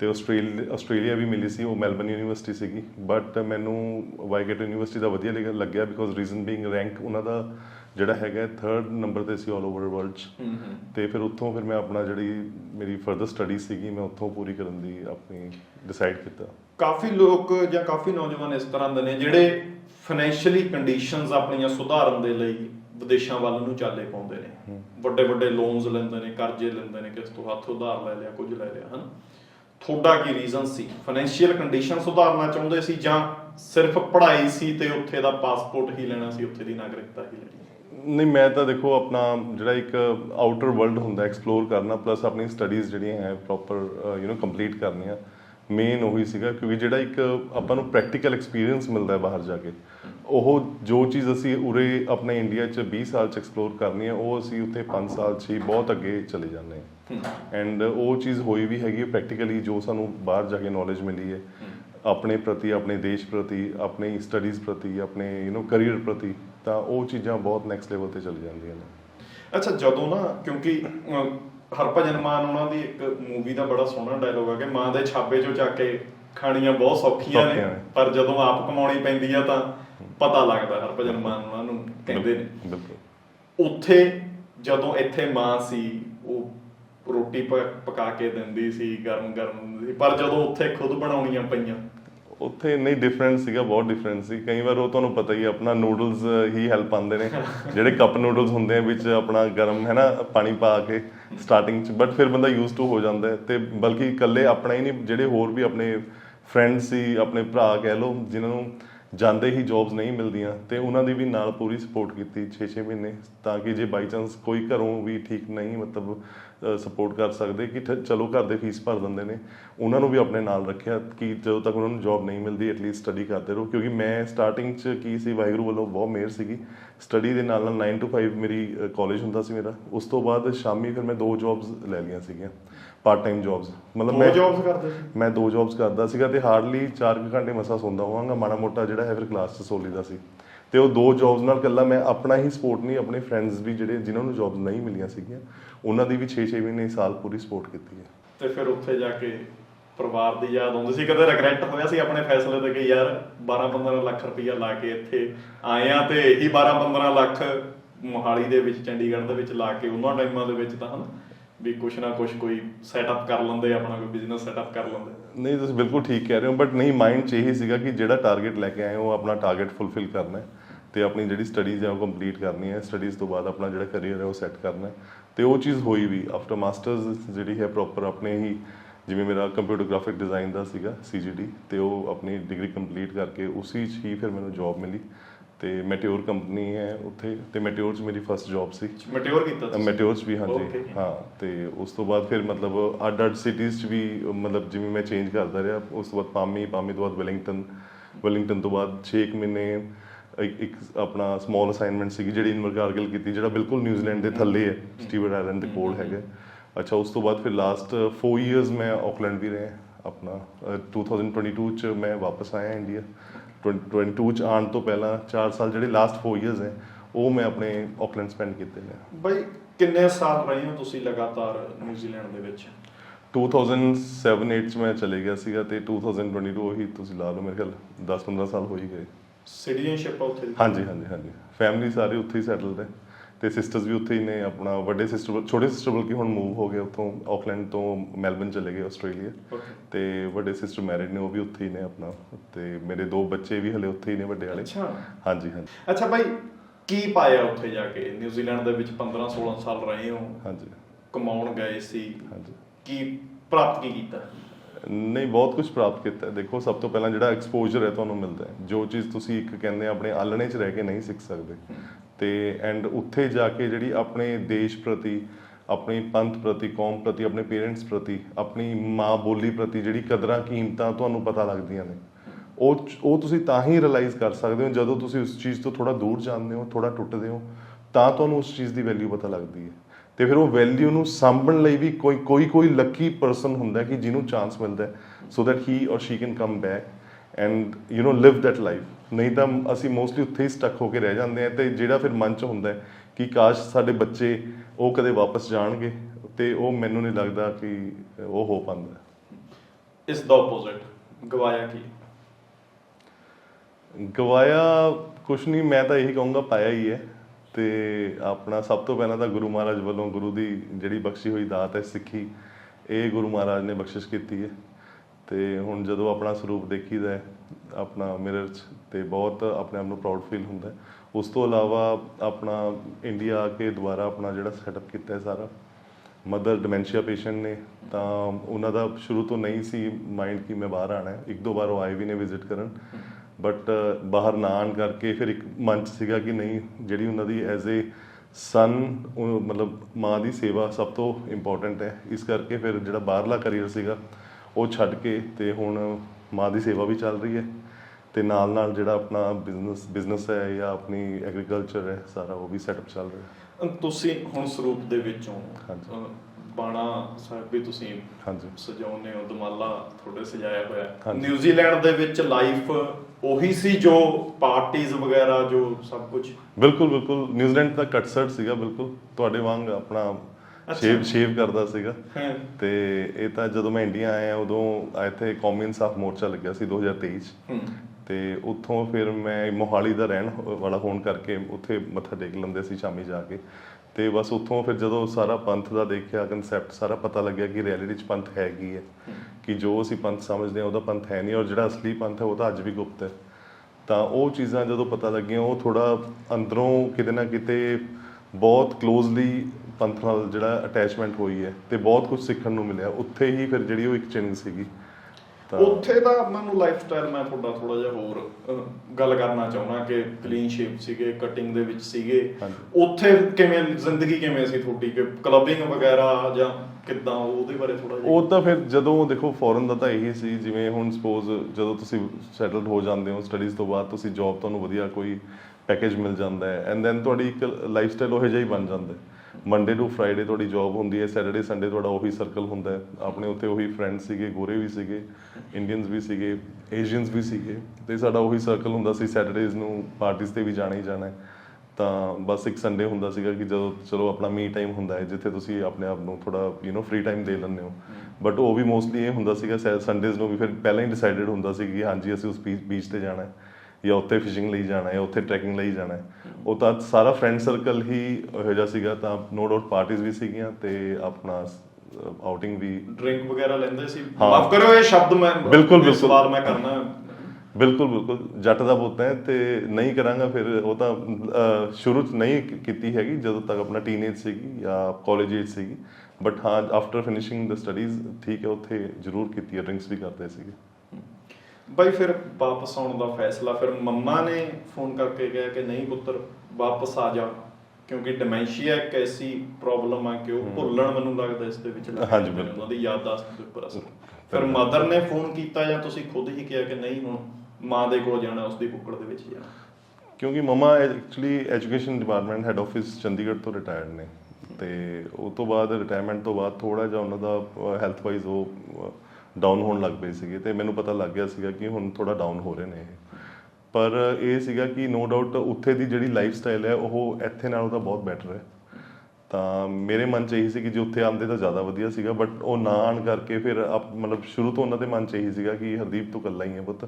ਤੇ ਆਸਟ੍ਰੇਲੀਆ ਆਸਟ੍ਰੇਲੀਆ ਵੀ ਮਿਲੀ ਸੀ ਉਹ ਮੈਲਬਨ ਯੂਨੀਵਰਸਿਟੀ ਸੀਗੀ। ਬਟ ਮੈਨੂੰ ਵਾਈਕੇਟੋ ਯੂਨੀਵਰਸਿਟੀ ਦਾ ਵਧੀਆ ਲੱਗ- ਲੱਗਿਆ ਬਿਕੋਜ਼ ਰੀਜ਼ਨ ਬੀਇੰਗ ਰੈਂਕ ਉਹਨਾਂ ਦਾ ਜਿਹੜਾ ਹੈਗਾ ਥਰਡ ਨੰਬਰ ਤੇ ਸੀ ਆਲ ਓਵਰ ਵਰਲਡ 'ਚ। ਤੇ ਫਿਰ ਉੱਥੋਂ ਫਿਰ ਮੈਂ ਆਪਣਾ ਜਿਹੜੀ ਮੇਰੀ ਫਰਦਰ ਸਟੱਡੀ ਸੀਗੀ ਮੈਂ ਉੱਥੋਂ ਪੂਰੀ ਕਰਨ ਦੀ ਆਪਣੀ ਡਿਸਾਈਡ ਕੀਤਾ। ਕਾਫੀ ਲੋਕ ਜਾਂ ਕਾਫੀ ਨੌਜਵਾਨ ਇਸ ਤਰ੍ਹਾਂ ਦੇ ਨੇ ਜਿਹੜੇ ਫਾਈਨੈਂਸ਼ੀਅਲੀ ਕੰਡੀਸ਼ਨਸ ਆਪਣੀਆਂ ਸੁਧਾਰਨ ਦੇ ਲਈ ਵਿਦੇਸ਼ਾਂ ਵੱਲ ਨੂੰ ਚਾਲੇ ਪਾਉਂਦੇ ਨੇ। ਵੱਡੇ ਵੱਡੇ ਲੋਨਸ ਲੈਂਦੇ ਨੇ ਕਰਜ਼ੇ ਲੈਂਦੇ ਨੇ ਕਿਸ ਤੋਂ ਹੱਥ ਉਧਾਰ ਲੈ ਲਿਆ ਕੁਝ ਲੈ ਲਿਆ ਹਨ? ਤੁਹਾਡਾ ਕੀ ਰੀਜ਼ਨ ਸੀ? ਫਾਈਨੈਂਸ਼ੀਅਲ ਕੰਡੀਸ਼ਨ ਸੁਧਾਰਨਾ ਚਾਹੁੰਦੇ ਸੀ ਜਾਂ ਸਿਰਫ ਪੜ੍ਹਾਈ ਸੀ ਤੇ ਉੱਥੇ ਦਾ ਪਾਸਪੋਰਟ ਹੀ ਲੈਣਾ ਸੀ ਉੱਥੇ ਦੀ ਨਾਗਰਿਕਤਾ ਹੀ ਲੈਣੀ? ਨਹੀਂ ਮੈਂ ਤਾਂ ਦੇਖੋ ਆਪਣਾ ਜਿਹੜਾ ਇੱਕ ਆਊਟਰ ਵਰਲਡ ਹੁੰਦਾ ਐਕਸਪਲੋਰ ਕਰਨਾ ਪਲੱਸ ਆਪਣੀ ਸਟੱਡੀਜ਼ ਜਿਹੜੀਆਂ ਹੈ ਪ੍ਰੋਪਰ ਯੂ نو ਕੰਪਲੀਟ ਕਰਨੀਆਂ। ਮੇਨ ਉਹੀ ਸੀਗਾ ਕਿਉਂਕਿ ਜਿਹੜਾ ਇੱਕ ਆਪਾਂ ਨੂੰ ਪ੍ਰੈਕਟੀਕਲ ਐਕਸਪੀਰੀਅੰਸ ਮਿਲਦਾ ਹੈ ਬਾਹਰ ਜਾ ਕੇ। ਉਹ ਜੋ ਚੀਜ਼ ਅਸੀਂ ਉਰੇ ਆਪਣੇ ਇੰਡੀਆ 'ਚ 20 ਸਾਲ 'ਚ ਐਕਸਪਲੋਰ ਕਰਨੀ ਹੈ ਉਹ ਅਸੀਂ ਉੱਥੇ 5 ਸਾਲ 'ਚ ਹੀ ਬਹੁਤ ਅੱਗੇ ਚਲੇ ਜਾਂਦੇ ਹਾਂ। ਐਂਡ ਉਹ ਚੀਜ਼ ਹੋਈ ਵੀ ਹੈਗੀ ਪ੍ਰੈਕਟੀਕਲੀ ਜੋ ਸਾਨੂੰ ਬਾਹਰ ਜਾ ਕੇ ਨੌਲੇਜ ਮਿਲੀ ਹੈ ਆਪਣੇ ਪ੍ਰਤੀ ਆਪਣੇ ਦੇਸ਼ ਪ੍ਰਤੀ ਆਪਣੀ ਸਟੱਡੀਜ਼ ਪ੍ਰਤੀ ਆਪਣੇ ਯੂ نو ਕੈਰੀਅਰ ਪ੍ਰਤੀ ਤਾਂ ਉਹ ਚੀਜ਼ਾਂ ਬਹੁਤ ਨੈਕਸਟ ਲੈਵਲ ਤੇ ਚਲੀ ਜਾਂਦੀਆਂ ਨੇ। ਅੱਛਾ ਜਦੋਂ ਨਾ ਕਿਉਂਕਿ ਹਰਭਜਨ ਮਾਨ ਉਹਨਾਂ ਦੀ ਇੱਕ ਮੂਵੀ ਦਾ ਬੜਾ ਸੋਹਣਾ ਡਾਇਲੋਗ ਹੈ ਕਿ ਮਾਂ ਦੇ ਛਾਪੇ ਚੋਂ ਚੱਕ ਕੇ ਖਾਣੀਆਂ ਬਹੁਤ ਸੌਖੀਆਂ ਨੇ। ਪਰ ਜਦੋਂ ਆਪ ਕਮਾਉਣੀ ਪੈਂਦੀ ਆ ਤਾਂ ਪਤਾ ਲੱਗਦਾ ਹਰਭਜਨ ਮਾਨ ਉਹਨਾਂ ਨੂੰ ਕਹਿੰਦੇ ਨੇ। ਬਿਲਕੁਲ ਉੱਥੇ ਜਦੋਂ ਇੱਥੇ ਮਾਂ ਸੀ ਉਹ ਰੋਟੀ ਪਕਾ ਕੇ ਦਿੰਦੀ ਸੀ ਗਰਮ ਗਰਮ ਸੀ ਪਰ ਜਦੋਂ ਉੱਥੇ ਖੁਦ ਬਣਾਉਣੀਆਂ ਪਈਆਂ। ਉੱਥੇ ਨਹੀਂ ਡਿਫਰੈਂਸ ਸੀਗਾ ਬਹੁਤ ਡਿਫਰੈਂਸ ਸੀ। ਕਈ ਵਾਰ ਉਹ ਤੁਹਾਨੂੰ ਪਤਾ ਹੀ ਆਪਣਾ ਨੂਡਲਸ ਹੀ ਹੈਲਪ ਆਉਂਦੇ ਨੇ। [laughs] ਜਿਹੜੇ ਕੱਪ ਨੂਡਲਸ ਹੁੰਦੇ ਆ ਵਿੱਚ ਆਪਣਾ ਗਰਮ ਹੈ ਨਾ ਪਾਣੀ ਪਾ ਕੇ ਸਟਾਰਟਿੰਗ ਚ ਬਟ ਫਿਰ ਬੰਦਾ ਯੂਜ਼ ਟੂ ਹੋ ਜਾਂਦਾ ਹੈ। ਤੇ ਬਲਕਿ ਇਕੱਲੇ ਆਪਣਾ ਹੀ ਨਹੀਂ ਜਿਹੜੇ ਹੋਰ ਵੀ ਆਪਣੇ ਫਰੈਂਡ ਸੀ ਆਪਣੇ ਭਰਾ ਕਹਿ ਲਓ ਜਿਨ੍ਹਾਂ ਨੂੰ ਜਾਂਦੇ ਹੀ ਜੌਬਸ ਨਹੀਂ ਮਿਲਦੀਆਂ ਤੇ ਉਹਨਾਂ ਦੀ ਵੀ ਨਾਲ ਪੂਰੀ ਸਪੋਰਟ ਕੀਤੀ 6-6 ਮਹੀਨੇ ਤਾਂ ਕਿ ਜੇ ਬਾਈ ਚਾਂਸ ਕੋਈ ਘਰੋਂ ਵੀ ਠੀਕ ਨਹੀਂ, ਮਤਲਬ ਸਪੋਰਟ ਕਰ ਸਕਦੇ ਕਿ ਚਲੋ ਘਰ ਦੇ ਫੀਸ ਭਰ ਦਿੰਦੇ ਨੇ। ਉਹਨਾਂ ਨੂੰ ਵੀ ਆਪਣੇ ਨਾਲ ਰੱਖਿਆ ਕਿ ਜਦੋਂ ਤੱਕ ਉਹਨਾਂ ਨੂੰ ਜੌਬ ਨਹੀਂ ਮਿਲਦੀ ਐਟਲੀਸਟ ਸਟੱਡੀ ਕਰਦੇ ਰਹੋ। ਕਿਉਂਕਿ ਮੈਂ ਸਟਾਰਟਿੰਗ 'ਚ ਕੀ ਸੀ ਵਾਹਿਗੁਰੂ ਵੱਲੋਂ ਬਹੁਤ ਮਿਹਰ ਸੀਗੀ। ਸਟੱਡੀ ਦੇ ਨਾਲ ਨਾਲ 9 to 5 ਮੇਰੀ ਕਾਲਜ ਹੁੰਦਾ ਸੀ ਮੇਰਾ। ਉਸ ਤੋਂ ਬਾਅਦ ਸ਼ਾਮੀ ਫਿਰ ਮੈਂ ਦੋ ਜੌਬਸ ਲੈ ਲਈਆਂ ਸੀਗੀਆਂ ਪਾਰਟ ਟਾਈਮ ਜੌਬਸ ਮਤਲਬ ਦੋ ਜੌਬਸ ਕਰਦੇ ਸੀ? ਮੈਂ ਦੋ ਜੌਬਸ ਕਰਦਾ ਸੀਗਾ ਤੇ ਹਾਰਡਲੀ 4 ਘੰਟੇ ਮਸਾ ਸੌਂਦਾ ਹੋਵਾਂਗਾ। ਮਾੜਾ ਮੋਟਾ ਜਿਹੜਾ ਹੈ ਫਿਰ ਕਲਾਸ 'ਚ ਸੌ ਲਈਦਾ ਸੀ। ਤੇ ਉਹ ਦੋ ਜੌਬਸ ਨਾਲ ਇਕੱਲਾ ਮੈਂ ਆਪਣਾ ਹੀ ਸਪੋਰਟ ਨਹੀਂ ਆਪਣੇ ਫਰੈਂਡਸ ਵੀ ਜਿਹੜੇ ਜਿਨ੍ਹਾਂ ਨੂੰ ਜੌਬਸ ਨਹੀਂ ਮਿਲੀਆਂ ਸੀਗੀਆਂ ਉਹਨਾਂ ਦੀ ਵੀ 6-6 ਮਹੀਨੇ ਸਾਲ ਪੂਰੀ ਸਪੋਰਟ ਕੀਤੀ ਹੈ। ਤੇ ਫਿਰ ਉੱਥੇ ਜਾ ਕੇ ਪਰਿਵਾਰ ਦੀ ਯਾਦ ਆਉਂਦੀ ਸੀ ਕਦੇ ਰਿਗਰੈਟ ਹੋਇਆ ਸੀ ਆਪਣੇ ਫੈਸਲੇ ਤੇ ਕਿ ਯਾਰ 12-15 ਲੱਖ ਰੁਪਈਆ ਲਾ ਕੇ ਇੱਥੇ ਆਏ ਆ ਤੇ ਇਹੀ 12-15 ਲੱਖ ਮੋਹਾਲੀ ਦੇ ਵਿੱਚ ਚੰਡੀਗੜ੍ਹ ਦੇ ਵਿੱਚ ਲਾ ਕੇ ਉਹਨਾਂ ਟਾਈਮਾਂ ਦੇ ਵਿੱਚ ਤਾਂ ਹਨ ਵੀ ਕੁਛ ਨਾ ਕੁਛ ਕੋਈ ਸੈਟਅਪ ਕਰ ਲੈਂਦੇ ਆਪਣਾ ਕੋਈ ਬਿਜ਼ਨਸ ਸੈਟਅਪ ਕਰ ਲੈਂਦੇ। ਨਹੀਂ ਤੁਸੀਂ ਬਿਲਕੁਲ ਠੀਕ ਕਹਿ ਰਹੇ ਹੋ ਬਟ ਨਹੀਂ ਮਾਈਂਡ 'ਚ ਇਹੀ ਸੀਗਾ ਕਿ ਜਿਹੜਾ ਟਾਰਗੇਟ ਲੈ ਕੇ ਆਏ ਹੋ ਉਹ ਆਪਣਾ ਟਾਰਗੇਟ ਫੁੱਲਫਿਲ ਕਰਨਾ ਹੈ। ਤੇ ਆਪਣੀ ਜਿਹੜੀ ਸਟੱਡੀਜ਼ ਹੈ ਉਹ ਕੰਪਲੀਟ ਕਰਨੀ ਹੈ। ਸਟੱਡੀਜ਼ ਤੋਂ ਬਾਅਦ ਆਪਣਾ ਜਿਹੜਾ ਕੈਰੀਅਰ ਹੈ ਉਹ ਸੈੱਟ ਕਰਨਾ ਹੈ। ਤੇ ਉਹ ਚੀਜ਼ ਹੋਈ ਵੀ ਆਫਟਰ ਮਾਸਟਰਸ ਜਿਹੜੀ ਹੈ ਪ੍ਰੋਪਰ ਆਪਣੇ ਹੀ ਜਿਵੇਂ ਮੇਰਾ ਕੰਪਿਊਟਰ ਗ੍ਰਾਫਿਕ ਡਿਜ਼ਾਈਨ ਦਾ ਸੀਗਾ ਸੀਜੀਡੀ ਤੇ ਉਹ ਆਪਣੀ ਡਿਗਰੀ ਕੰਪਲੀਟ ਕਰਕੇ ਉਸੇ 'ਚ ਹੀ ਫਿਰ ਮੈਨੂੰ ਜੌਬ ਮਿਲੀ। ਤੇ ਮੈਟਿਓਰ ਕੰਪਨੀ ਹੈ ਉੱਥੇ ਤੇ ਮੈਟਿਓਰ 'ਚ ਮੇਰੀ ਫਰਸਟ ਜੌਬ ਸੀ। ਮੈਟਿਓਰ ਕੀਤਾ ਤੁਸੀਂ? ਮੈਟਿਓਰ 'ਚ ਵੀ ਹਾਂਜੀ. ਹਾਂ ਤੇ ਉਸ ਤੋਂ ਬਾਅਦ ਫਿਰ ਮਤਲਬ ਅੱਡ ਅੱਡ ਸਿਟੀਜ਼ 'ਚ ਵੀ ਮਤਲਬ ਜਿਵੇਂ ਮੈਂ ਚੇਂਜ ਕਰਦਾ ਰਿਹਾ। ਉਸ ਤੋਂ ਬਾਅਦ ਪਾਮੀ ਪਾਮੀ ਤੋਂ ਬਾਅਦ ਵੈਲਿੰਗਟਨ ਵੈਲਿੰਗਟਨ ਤੋਂ ਬਾਅਦ 6 ਮਹੀਨੇ ਇੱਕ ਆਪਣਾ ਸਮਾਲ ਅਸਾਈਨਮੈਂਟ ਸੀਗੀ ਜਿਹੜੀ ਇਨਵਰ ਕਾਰਗਿਲ ਕੀਤੀ ਜਿਹੜਾ ਬਿਲਕੁਲ ਨਿਊਜ਼ੀਲੈਂਡ ਦੇ ਥੱਲੇ ਹੈ ਸਟੀਵਰਟ ਆਇਲੈਂਡ ਦੇ ਕੋਲ ਹੈਗਾ। ਅੱਛਾ ਉਸ ਤੋਂ ਬਾਅਦ ਫਿਰ ਲਾਸਟ 4 ਇਅਰਸ ਮੈਂ ਆਕਲੈਂਡ ਵੀ ਰਿਹਾ ਆਪਣਾ ਅਹ, 2022 ਚ ਮੈਂ ਵਾਪਸ ਆਇਆ ਇੰਡੀਆ। 2022 ਚ ਆਉਣ ਤੋਂ ਪਹਿਲਾਂ 4 ਸਾਲ ਜਿਹੜੇ ਲਾਸਟ 4 ਇਅਰਸ ਹੈ ਉਹ ਮੈਂ ਆਪਣੇ ਆਕਲੈਂਡ ਸਪੈਂਡ ਕੀਤੇ ਨੇ। ਬਈ ਕਿੰਨੇ ਸਾਲ ਰਹੇ ਹੋ ਤੁਸੀਂ ਲਗਾਤਾਰ ਨਿਊਜ਼ੀਲੈਂਡ ਦੇ ਵਿੱਚ? 2007-8 ਚ ਮੈਂ ਚਲੇ ਗਿਆ ਸੀਗਾ ਤੇ 2022 ਉਹੀ ਤੁਸੀਂ ਲਾ ਲਓ ਮੇਰੇ ਖਿਆਲ 10-15 ਸਾਲ ਹੋ ਹੀ ਗਏ। ਸਿਟੀਜ਼ਨਸ਼ਿਪ ਆ ਉੱਥੇ ਦੀ? ਹਾਂਜੀ ਹਾਂਜੀ ਹਾਂਜੀ। ਫੈਮਿਲੀ ਸਾਰੇ ਉੱਥੇ ਹੀ ਸੈਟਲਡ ਹੈ ਤੇ ਸਿਸਟਰਸ ਵੀ ਉੱਥੇ ਹੀ ਨੇ ਆਪਣਾ ਵੱਡੇ ਸਿਸਟਰ ਛੋਟੇ ਸਿਸਟਰ ਬਲਕਿ ਹੁਣ ਮੂਵ ਹੋ ਗਏ ਉੱਥੋਂ ਆਕਲੈਂਡ ਤੋਂ ਮੈਲਬਨ ਚਲੇ ਗਏ ਆਸਟ੍ਰੇਲੀਆ. ਤੇ ਵੱਡੇ ਸਿਸਟਰ ਮੈਰਿਡ ਨੇ ਉਹ ਵੀ ਉੱਥੇ ਹੀ ਨੇ ਆਪਣਾ। ਤੇ ਮੇਰੇ ਦੋ ਬੱਚੇ ਵੀ ਹਲੇ ਉੱਥੇ ਹੀ ਨੇ ਵੱਡੇ ਵਾਲੇ। ਅੱਛਾ। ਹਾਂਜੀ ਹਾਂਜੀ। ਅੱਛਾ ਭਾਈ ਕੀ ਪਾਇਆ ਉੱਥੇ ਜਾ ਕੇ? ਨਿਊਜ਼ੀਲੈਂਡ ਦੇ ਵਿੱਚ 15 16 ਸਾਲ ਰਹੇ ਹੋ। ਹਾਂਜੀ। ਕਮਾਉਣ ਗਏ ਸੀ। ਹਾਂਜੀ। ਕੀ ਪ੍ਰਾਪਤ ਕੀ ਕੀਤਾ? ਨਹੀਂ, ਬਹੁਤ ਕੁਝ ਪ੍ਰਾਪਤ ਕੀਤਾ। ਦੇਖੋ, ਸਭ ਤੋਂ ਪਹਿਲਾਂ ਜਿਹੜਾ ਐਕਸਪੋਜ਼ਰ ਹੈ ਤੁਹਾਨੂੰ ਮਿਲਦਾ ਹੈ। ਜੋ ਚੀਜ਼ ਤੁਸੀਂ ਇੱਕ ਕਹਿੰਦੇ ਆਪਣੇ ਆਲਣੇ 'ਚ ਰਹਿ ਕੇ ਨਹੀਂ ਸਿੱਖ ਸਕਦੇ। ਤੇ ਐਂਡ ਉੱਥੇ ਜਾ ਕੇ ਜਿਹੜੀ ਆਪਣੇ ਦੇਸ਼ ਪ੍ਰਤੀ, ਆਪਣੀ ਪੰਥ ਪ੍ਰਤੀ, ਕੌਮ ਪ੍ਰਤੀ, ਆਪਣੇ ਪੇਰੈਂਟਸ ਪ੍ਰਤੀ, ਆਪਣੀ ਮਾਂ ਬੋਲੀ ਪ੍ਰਤੀ ਜਿਹੜੀ ਕਦਰਾਂ ਕੀਮਤਾਂ ਤੁਹਾਨੂੰ ਪਤਾ ਲੱਗਦੀਆਂ ਨੇ, ਉਹ ਉਹ ਤੁਸੀਂ ਤਾਂ ਹੀ ਰਿਅਲਾਈਜ਼ ਕਰ ਸਕਦੇ ਹੋ ਜਦੋਂ ਤੁਸੀਂ ਉਸ ਚੀਜ਼ ਤੋਂ ਥੋੜਾ ਦੂਰ ਜਾਂਦੇ ਹੋ ਥੋੜਾ ਟੁੱਟਦੇ ਹੋ, ਤਾਂ ਤੁਹਾਨੂੰ ਉਸ ਚੀਜ਼ ਦੀ ਵੈਲਿਊ ਪਤਾ ਲੱਗਦੀ ਹੈ। ਤੇ ਫਿਰ ਉਹ ਵੈਲਿਊ ਨੂੰ ਸਾਂਭਣ ਲਈ ਵੀ ਕੋਈ ਕੋਈ ਕੋਈ ਲੱਕੀ ਪਰਸਨ ਹੁੰਦਾ ਹੈ ਕਿ ਜਿਹਨੂੰ ਚਾਂਸ ਮਿਲਦਾ ਹੈ so that he or she can come back and you know live that life ਨਹੀਂ ਤਾਂ ਅਸੀਂ ਮੋਸਟਲੀ ਉੱਥੇ ਹੀ ਸਟਕ ਹੋ ਕੇ ਰਹਿ ਜਾਂਦੇ ਆ ਤੇ ਜਿਹੜਾ ਫਿਰ ਮਨ ਚ ਹੁੰਦਾ ਹੈ ਕਿ ਕਾਸ਼ ਸਾਡੇ ਬੱਚੇ ਉਹ ਕਦੇ ਵਾਪਸ ਜਾਣਗੇ ਤੇ ਉਹ ਮੈਨੂੰ ਨਹੀਂ ਲੱਗਦਾ ਕਿ ਉਹ ਹੋ ਪਾਉਂਦਾ ਹੈ। ਇਸ ਦਾ ਆਪੋਜ਼ਿਟ ਗਵਾਇਆ ਕੀ ਗਵਾਇਆ ਕੁਛ ਨਹੀਂ ਮੈਂ ਤਾਂ ਇਹੀ ਕਹੂੰਗਾ ਪਾਇਆ ਹੀ ਹੈ ਤੇ ਆਪਣਾ ਸਭ ਤੋਂ ਪਹਿਲਾਂ ਤਾਂ ਗੁਰੂ ਮਹਾਰਾਜ ਵੱਲੋਂ ਗੁਰੂ ਦੀ ਜਿਹੜੀ ਬਖਸ਼ੀ ਹੋਈ ਦਾਤ ਹੈ ਸਿੱਖੀ, ਇਹ ਗੁਰੂ ਮਹਾਰਾਜ ਨੇ ਬਖਸ਼ਿਸ਼ ਕੀਤੀ ਹੈ। ਤੇ ਹੁਣ ਜਦੋਂ ਆਪਣਾ ਸਰੂਪ ਦੇਖੀਦਾ ਹੈ, ਆਪਣਾ ਮਿਰਰ 'ਚ, ਤੇ ਬਹੁਤ ਆਪਣੇ ਆਪ ਨੂੰ ਪ੍ਰਾਊਡ ਫੀਲ ਹੁੰਦਾ ਹੈ। ਉਸ ਤੋਂ ਇਲਾਵਾ ਆਪਣਾ ਇੰਡੀਆ ਆ ਕੇ ਦੁਬਾਰਾ ਆਪਣਾ ਜਿਹੜਾ ਸੈਟਅਪ ਕੀਤਾ ਹੈ ਸਾਰਾ ਮਦਰ ਡਿਮੈਂਸ਼ੀਆ ਪੇਸ਼ੈਂਟ ਨੇ, ਤਾਂ ਉਹਨਾਂ ਦਾ ਸ਼ੁਰੂ ਤੋਂ ਨਹੀਂ ਸੀ ਮਾਈਂਡ ਕਿ ਮੈਂ ਬਾਹਰ ਆਣਾ ਹੈ। ਇੱਕ ਦੋ ਵਾਰ ਉਹ ਆਏ ਵੀ ਨੇ ਵਿਜ਼ਿਟ ਕਰਨ। ਬਟ ਬਾਹਰ ਨਾ ਆਉਣ ਕਰਕੇ ਫਿਰ ਇੱਕ ਮਨ 'ਚ ਸੀਗਾ ਕਿ ਨਹੀਂ ਜਿਹੜੀ ਉਹਨਾਂ ਦੀ ਐਜ਼ ਏ ਸਨ ਮਤਲਬ ਮਾਂ ਦੀ ਸੇਵਾ ਸਭ ਤੋਂ ਇੰਪੋਰਟੈਂਟ ਹੈ। ਇਸ ਕਰਕੇ ਫਿਰ ਜਿਹੜਾ ਬਾਹਰਲਾ ਕਰੀਅਰ ਸੀਗਾ ਉਹ ਛੱਡ ਕੇ ਤੇ ਹੁਣ ਮਾਂ ਦੀ ਸੇਵਾ ਵੀ ਚੱਲ ਰਹੀ ਹੈ। ਤੇ ਨਾਲ ਨਾਲ ਜਿਹੜਾ ਆਪਣਾ ਬਿਜ਼ਨਸ ਬਿਜ਼ਨਸ ਹੈ ਜਾਂ ਆਪਣੀ ਐਗਰੀਕਲਚਰ ਹੈ ਸਾਰਾ ਉਹ ਵੀ ਸੈਟਅਪ ਚੱਲ ਰਿਹਾ। ਤੁਸੀਂ ਹੁਣ ਸਰੂਪ ਦੇ ਵਿੱਚੋਂ ਬਾਣਾ ਸਾਹਿਬ ਵੀ ਤੁਸੀਂ ਹਾਂਜੀ। ਸਜਾਉਨੇ ਹੋ ਦਮਾਲਾ ਤੁਹਾਡੇ ਸਜਾਇਆ ਹੋਇਆ। ਨਿਊਜ਼ੀਲੈਂਡ ਦੇ ਵਿੱਚ ਲਾਈਫ ਉਹੀ ਸੀ ਜੋ ਪਾਰਟੀਆਂ ਵਗੈਰਾ ਜੋ ਸਭ ਕੁਝ? ਬਿਲਕੁਲ ਬਿਲਕੁਲ। ਨਿਊਜ਼ੀਲੈਂਡ ਦਾ ਕਟਸਰਟ ਸੀਗਾ ਬਿਲਕੁਲ। ਤੁਹਾਡੇ ਵਾਂਗ ਆਪਣਾ ਸ਼ੇਵ ਸ਼ੇਵ ਕਰਦਾ ਸੀਗਾ। ਤੇ ਇਹ ਤਾਂ ਜਦੋਂ ਮੈਂ ਇੰਡੀਆ ਆਇਆ ਉਦੋਂ ਇੱਥੇ ਕੌਮੀ ਇਨਸਾਫ ਮੋਰਚਾ ਲੱਗਿਆ ਸੀ 2023 ਚ। ਤੇ ਉੱਥੋਂ ਫਿਰ ਮੈਂ ਮੋਹਾਲੀ ਦਾ ਰਹਿਣ ਵਾਲਾ ਹੋਣ ਕਰਕੇ ਉੱਥੇ ਮੱਥਾ ਟੇਕ ਲੈਂਦੇ ਸੀ ਸ਼ਾਮੀ ਜਾ ਕੇ। ਤੇ ਬਸ ਉੱਥੋਂ ਫਿਰ ਜਦੋਂ ਸਾਰਾ ਪੰਥ ਦਾ ਦੇਖਿਆ ਕਨਸੈਪਟ ਸਾਰਾ ਪਤਾ ਲੱਗਿਆ ਕਿ ਰਿਐਲਿਟੀ ਚ ਪੰਥ ਹੈ ਕੀ ਹੈ। ਕਿ ਜੋ ਅਸੀਂ ਪੰਥ ਸਮਝਦੇ ਹਾਂ ਉਹਦਾ ਪੰਥ ਹੈ ਨਹੀਂ ਔਰ ਜਿਹੜਾ ਅਸਲੀ ਪੰਥ ਹੈ ਉਹ ਤਾਂ ਅੱਜ ਵੀ ਗੁਪਤ ਹੈ। ਤਾਂ ਉਹ ਚੀਜ਼ਾਂ ਜਦੋਂ ਪਤਾ ਲੱਗੀਆਂ, ਉਹ ਥੋੜਾ ਅੰਦਰੋਂ ਕਿਤੇ ਨਾ ਕਿਤੇ ਬਹੁਤ ਕਲੋਜ਼ਲੀ ਪੰਥ ਨਾਲ ਜਿਹੜਾ ਅਟੈਚਮੈਂਟ ਹੋਈ ਹੈ ਤੇ ਬਹੁਤ ਕੁਝ ਸਿੱਖਣ ਨੂੰ ਮਿਲਿਆ। ਉੱਥੇ ਹੀ ਫਿਰ ਜਿਹੜੀ ਉਹ ਇੱਕ ਚਿੰਗ ਸੀਗੀ। ਉੱਥੇ ਦਾ ਮੈਨੂੰ ਲਾਈਫ ਸਟਾਈਲ ਮੈਂ ਤੁਹਾਡਾ ਥੋੜਾ ਜਿਹਾ ਹੋਰ ਗੱਲ ਕਰਨਾ ਚਾਹੁੰਦਾ ਕਿ ਕਲੀਨ ਸ਼ੇਪ ਸੀਗੇ ਕਟਿੰਗ ਦੇ ਵਿੱਚ ਸੀਗੇ। ਉੱਥੇ ਕਿਵੇਂ ਜ਼ਿੰਦਗੀ ਕਿਵੇਂ ਸੀ ਤੁਹਾਡੀ? ਕਿ ਕਲੱਬਿੰਗ ਵਗੈਰਾ ਜਾਂ ਕਿੱਦਾਂ ਉਹਦੇ ਬਾਰੇ ਥੋੜਾ ਜਿਹਾ ਉਹ ਤਾਂ ਫਿਰ ਜਦੋਂ ਦੇਖੋ ਫੋਰਨ ਦਾ ਤਾਂ ਇਹੀ ਸੀ ਜਿਵੇਂ ਹੁਣ ਸਪੋਜ਼ ਜਦੋਂ ਤੁਸੀਂ ਸੈਟਲਡ ਹੋ ਜਾਂਦੇ ਹੋ ਸਟੱਡੀਜ਼ ਤੋਂ ਬਾਅਦ ਤੁਸੀਂ ਜੌਬ ਤੁਹਾਨੂੰ ਵਧੀਆ ਕੋਈ ਪੈਕੇਜ ਮਿਲ ਜਾਂਦਾ ਹੈ ਐਂਡ ਦੈਨ ਤੁਹਾਡੀ ਇੱਕ ਲਾਈਫ ਸਟਾਈਲ ਉਹ ਜਿਹਾ ਹੀ ਬਣ ਜਾਂਦਾ ਹੈ। ਮੰਡੇ ਟੂ ਫਰਾਈਡੇ ਤੁਹਾਡੀ ਜੌਬ ਹੁੰਦੀ ਹੈ ਸੈਟਰਡੇ ਸੰਡੇ ਤੁਹਾਡਾ ਉਹੀ ਸਰਕਲ ਹੁੰਦਾ ਹੈ। ਆਪਣੇ ਉੱਥੇ ਉਹੀ ਫਰੈਂਡਸ ਸੀਗੇ, ਗੋਰੇ ਵੀ ਸੀਗੇ ਇੰਡੀਅਨਸ ਵੀ ਸੀਗੇ ਏਸ਼ੀਅਨਸ ਵੀ ਸੀਗੇ। ਤੇ ਸਾਡਾ ਉਹੀ ਸਰਕਲ ਹੁੰਦਾ ਸੀ ਸੈਟਰਡੇਜ਼ ਨੂੰ ਪਾਰਟੀਆਂ ਤੇ ਵੀ ਜਾਣਾ ਹੀ ਜਾਣਾ ਹੈ। ਤਾਂ ਬਸ ਇੱਕ ਸੰਡੇ ਹੁੰਦਾ ਸੀਗਾ ਕਿ ਜਦੋਂ, ਚਲੋ ਆਪਣਾ ਮੀ ਟਾਈਮ ਹੁੰਦਾ ਹੈ, ਜਿੱਥੇ ਤੁਸੀਂ ਆਪਣੇ ਆਪ ਨੂੰ ਥੋੜਾ ਯੂ نو ਫ੍ਰੀ ਟਾਈਮ ਦੇ ਲੈਂਦੇ ਹੋ। ਬਟ ਉਹ ਵੀ ਮੋਸਟਲੀ ਇਹ ਹੁੰਦਾ ਸੀਗਾ ਸੰਡੇਜ਼ ਨੂੰ ਵੀ ਫਿਰ ਪਹਿਲਾਂ ਹੀ ਡਿਸਾਈਡਡ ਹੁੰਦਾ ਸੀ ਕਿ ਹਾਂਜੀ, ਅਸੀਂ ਉਸ ਬੀਚ ਤੇ ਜਾਣਾ ਹੈ। ਜਾਂ ਉੱਥੇ ਫਿਸ਼ਿੰਗ ਲਈ ਜਾਣਾ ਹੈ ਉੱਥੇ ਟਰੈਕਿੰਗ ਲਈ ਜਾਣਾ ਹੈ। ਉਹ ਤਾਂ ਸਾਰਾ ਫਰੈਂਡ ਸਰਕਲ ਹੀ ਇਹੋ ਜਿਹਾ ਸੀਗਾ ਤਾਂ ਨੋ ਡਾਊਟ ਪਾਰਟੀਆਂ ਵੀ ਸੀਗੀਆਂ ਤੇ ਆਪਣਾ ਆਊਟਿੰਗ ਵੀ ਡਰਿੰਕ ਵਗੈਰਾ ਲੈਂਦੇ ਸੀ। ਮਾਫ ਕਰਿਓ ਇਹ ਸ਼ਬਦ ਮੈਂ ਬਿਲਕੁਲ, ਬਿਲਕੁਲ। ਸਵਾਲ ਮੈਂ ਕਰਨਾ ਬਿਲਕੁਲ ਬਿਲਕੁਲ। ਜੱਟ ਦਾ ਪੁੱਤ ਹੈ ਤੇ ਨਹੀਂ ਕਰਾਂਗਾ ਫਿਰ ਉਹ ਤਾਂ ਸ਼ੁਰੂ ਚ ਨਹੀਂ ਕੀਤੀ ਹੈਗੀ ਜਦੋਂ ਤੱਕ ਆਪਣਾ ਟੀਨੇਜ ਸੀਗੀ ਜਾਂ ਕਾਲਜ ਏਜ ਸੀਗੀ। ਬਟ ਹਾਂ ਆਫਟਰ ਫਿਨਿਸ਼ਿੰਗ ਦ ਸਟੱਡੀਜ਼ ਠੀਕ ਹੈ ਉੱਥੇ ਜ਼ਰੂਰ ਕੀਤੀ ਹੈ ਡਰਿੰਕਸ ਵੀ ਕਰਦੇ ਸੀਗੇ। ਬਾਈ ਫਿਰ ਵਾਪਸ ਆਉਣ ਦਾ ਫੈਸਲਾ ਫਿਰ ਮੰਮਾ ਨੇ ਫੋਨ ਕਰਕੇ ਕਿਹਾ ਕਿ ਨਹੀਂ ਪੁੱਤਰ ਵਾਪਸ ਆ ਜਾ ਕਿਉਂਕਿ ਡਿਮੈਂਸ਼ੀਆ ਇੱਕ ਐਸੀ ਪ੍ਰੋਬਲਮ ਆ ਕਿ ਉਹ ਭੁੱਲਣ ਮੈਨੂੰ ਲੱਗਦਾ ਇਸ ਦੇ ਵਿੱਚ ਹਾਂਜੀ। ਉਹਨਾਂ ਦੀ ਯਾਦਦਾਸ਼ਤ ਦੇ ਉੱਪਰ ਅਸਰ। ਫਿਰ ਮਦਰ ਨੇ ਫੋਨ ਕੀਤਾ ਜਾਂ ਤੁਸੀਂ ਖੁਦ ਹੀ ਕਿਹਾ ਕਿ ਨਹੀਂ ਹੁਣ ਮਾਂ ਦੇ ਕੋਲ ਜਾਣਾ ਉਸ ਦੀ ਕੁੱਕੜ ਦੇ ਵਿੱਚ ਜਾਣਾ? ਕਿਉਂਕਿ mama actually education department head office Chandigarh ਤੋਂ ਰਿਟਾਇਰਡ ਨੇ। ਤੇ ਉਸ ਤੋਂ ਬਾਅਦ ਰਿਟਾਇਰਮੈਂਟ ਤੋਂ ਬਾਅਦ ਥੋੜਾ ਜਿਹਾ ਉਹਨਾਂ ਦਾ ਹੈਲਥ ਵਾਈਜ਼ ਉਹ ਡਾਊਨ ਹੋਣ ਲੱਗ ਪਏ ਸੀਗੇ ਤੇ ਮੈਨੂੰ ਪਤਾ ਲੱਗ ਗਿਆ ਸੀਗਾ ਕਿ ਹੁਣ ਥੋੜਾ ਡਾਊਨ ਹੋ ਰਹੇ ਨੇ ਇਹ। ਪਰ ਇਹ ਸੀਗਾ ਕਿ ਨੋ ਡਾਊਟ ਉੱਥੇ ਦੀ ਜਿਹੜੀ ਲਾਈਫ ਸਟਾਈਲ ਹੈ, ਉਹ ਇੱਥੇ ਨਾਲੋਂ ਤਾਂ ਬਹੁਤ ਬੈਟਰ ਹੈ। ਤਾਂ ਮੇਰੇ ਮਨ 'ਚ ਇਹੀ ਸੀ ਕਿ ਜੇ ਉੱਥੇ ਆਉਂਦੇ ਤਾਂ ਜ਼ਿਆਦਾ ਵਧੀਆ ਸੀਗਾ ਬਟ ਉਹ ਨਾ ਆਉਣ ਕਰਕੇ ਫਿਰ ਮਤਲਬ ਸ਼ੁਰੂ ਤੋਂ ਉਹਨਾਂ ਦੇ ਮਨ 'ਚ ਇਹੀ ਸੀਗਾ ਕਿ ਹਰਦੀਪ ਤੂੰ ਇਕੱਲਾ ਹੀ ਹੈ ਪੁੱਤ,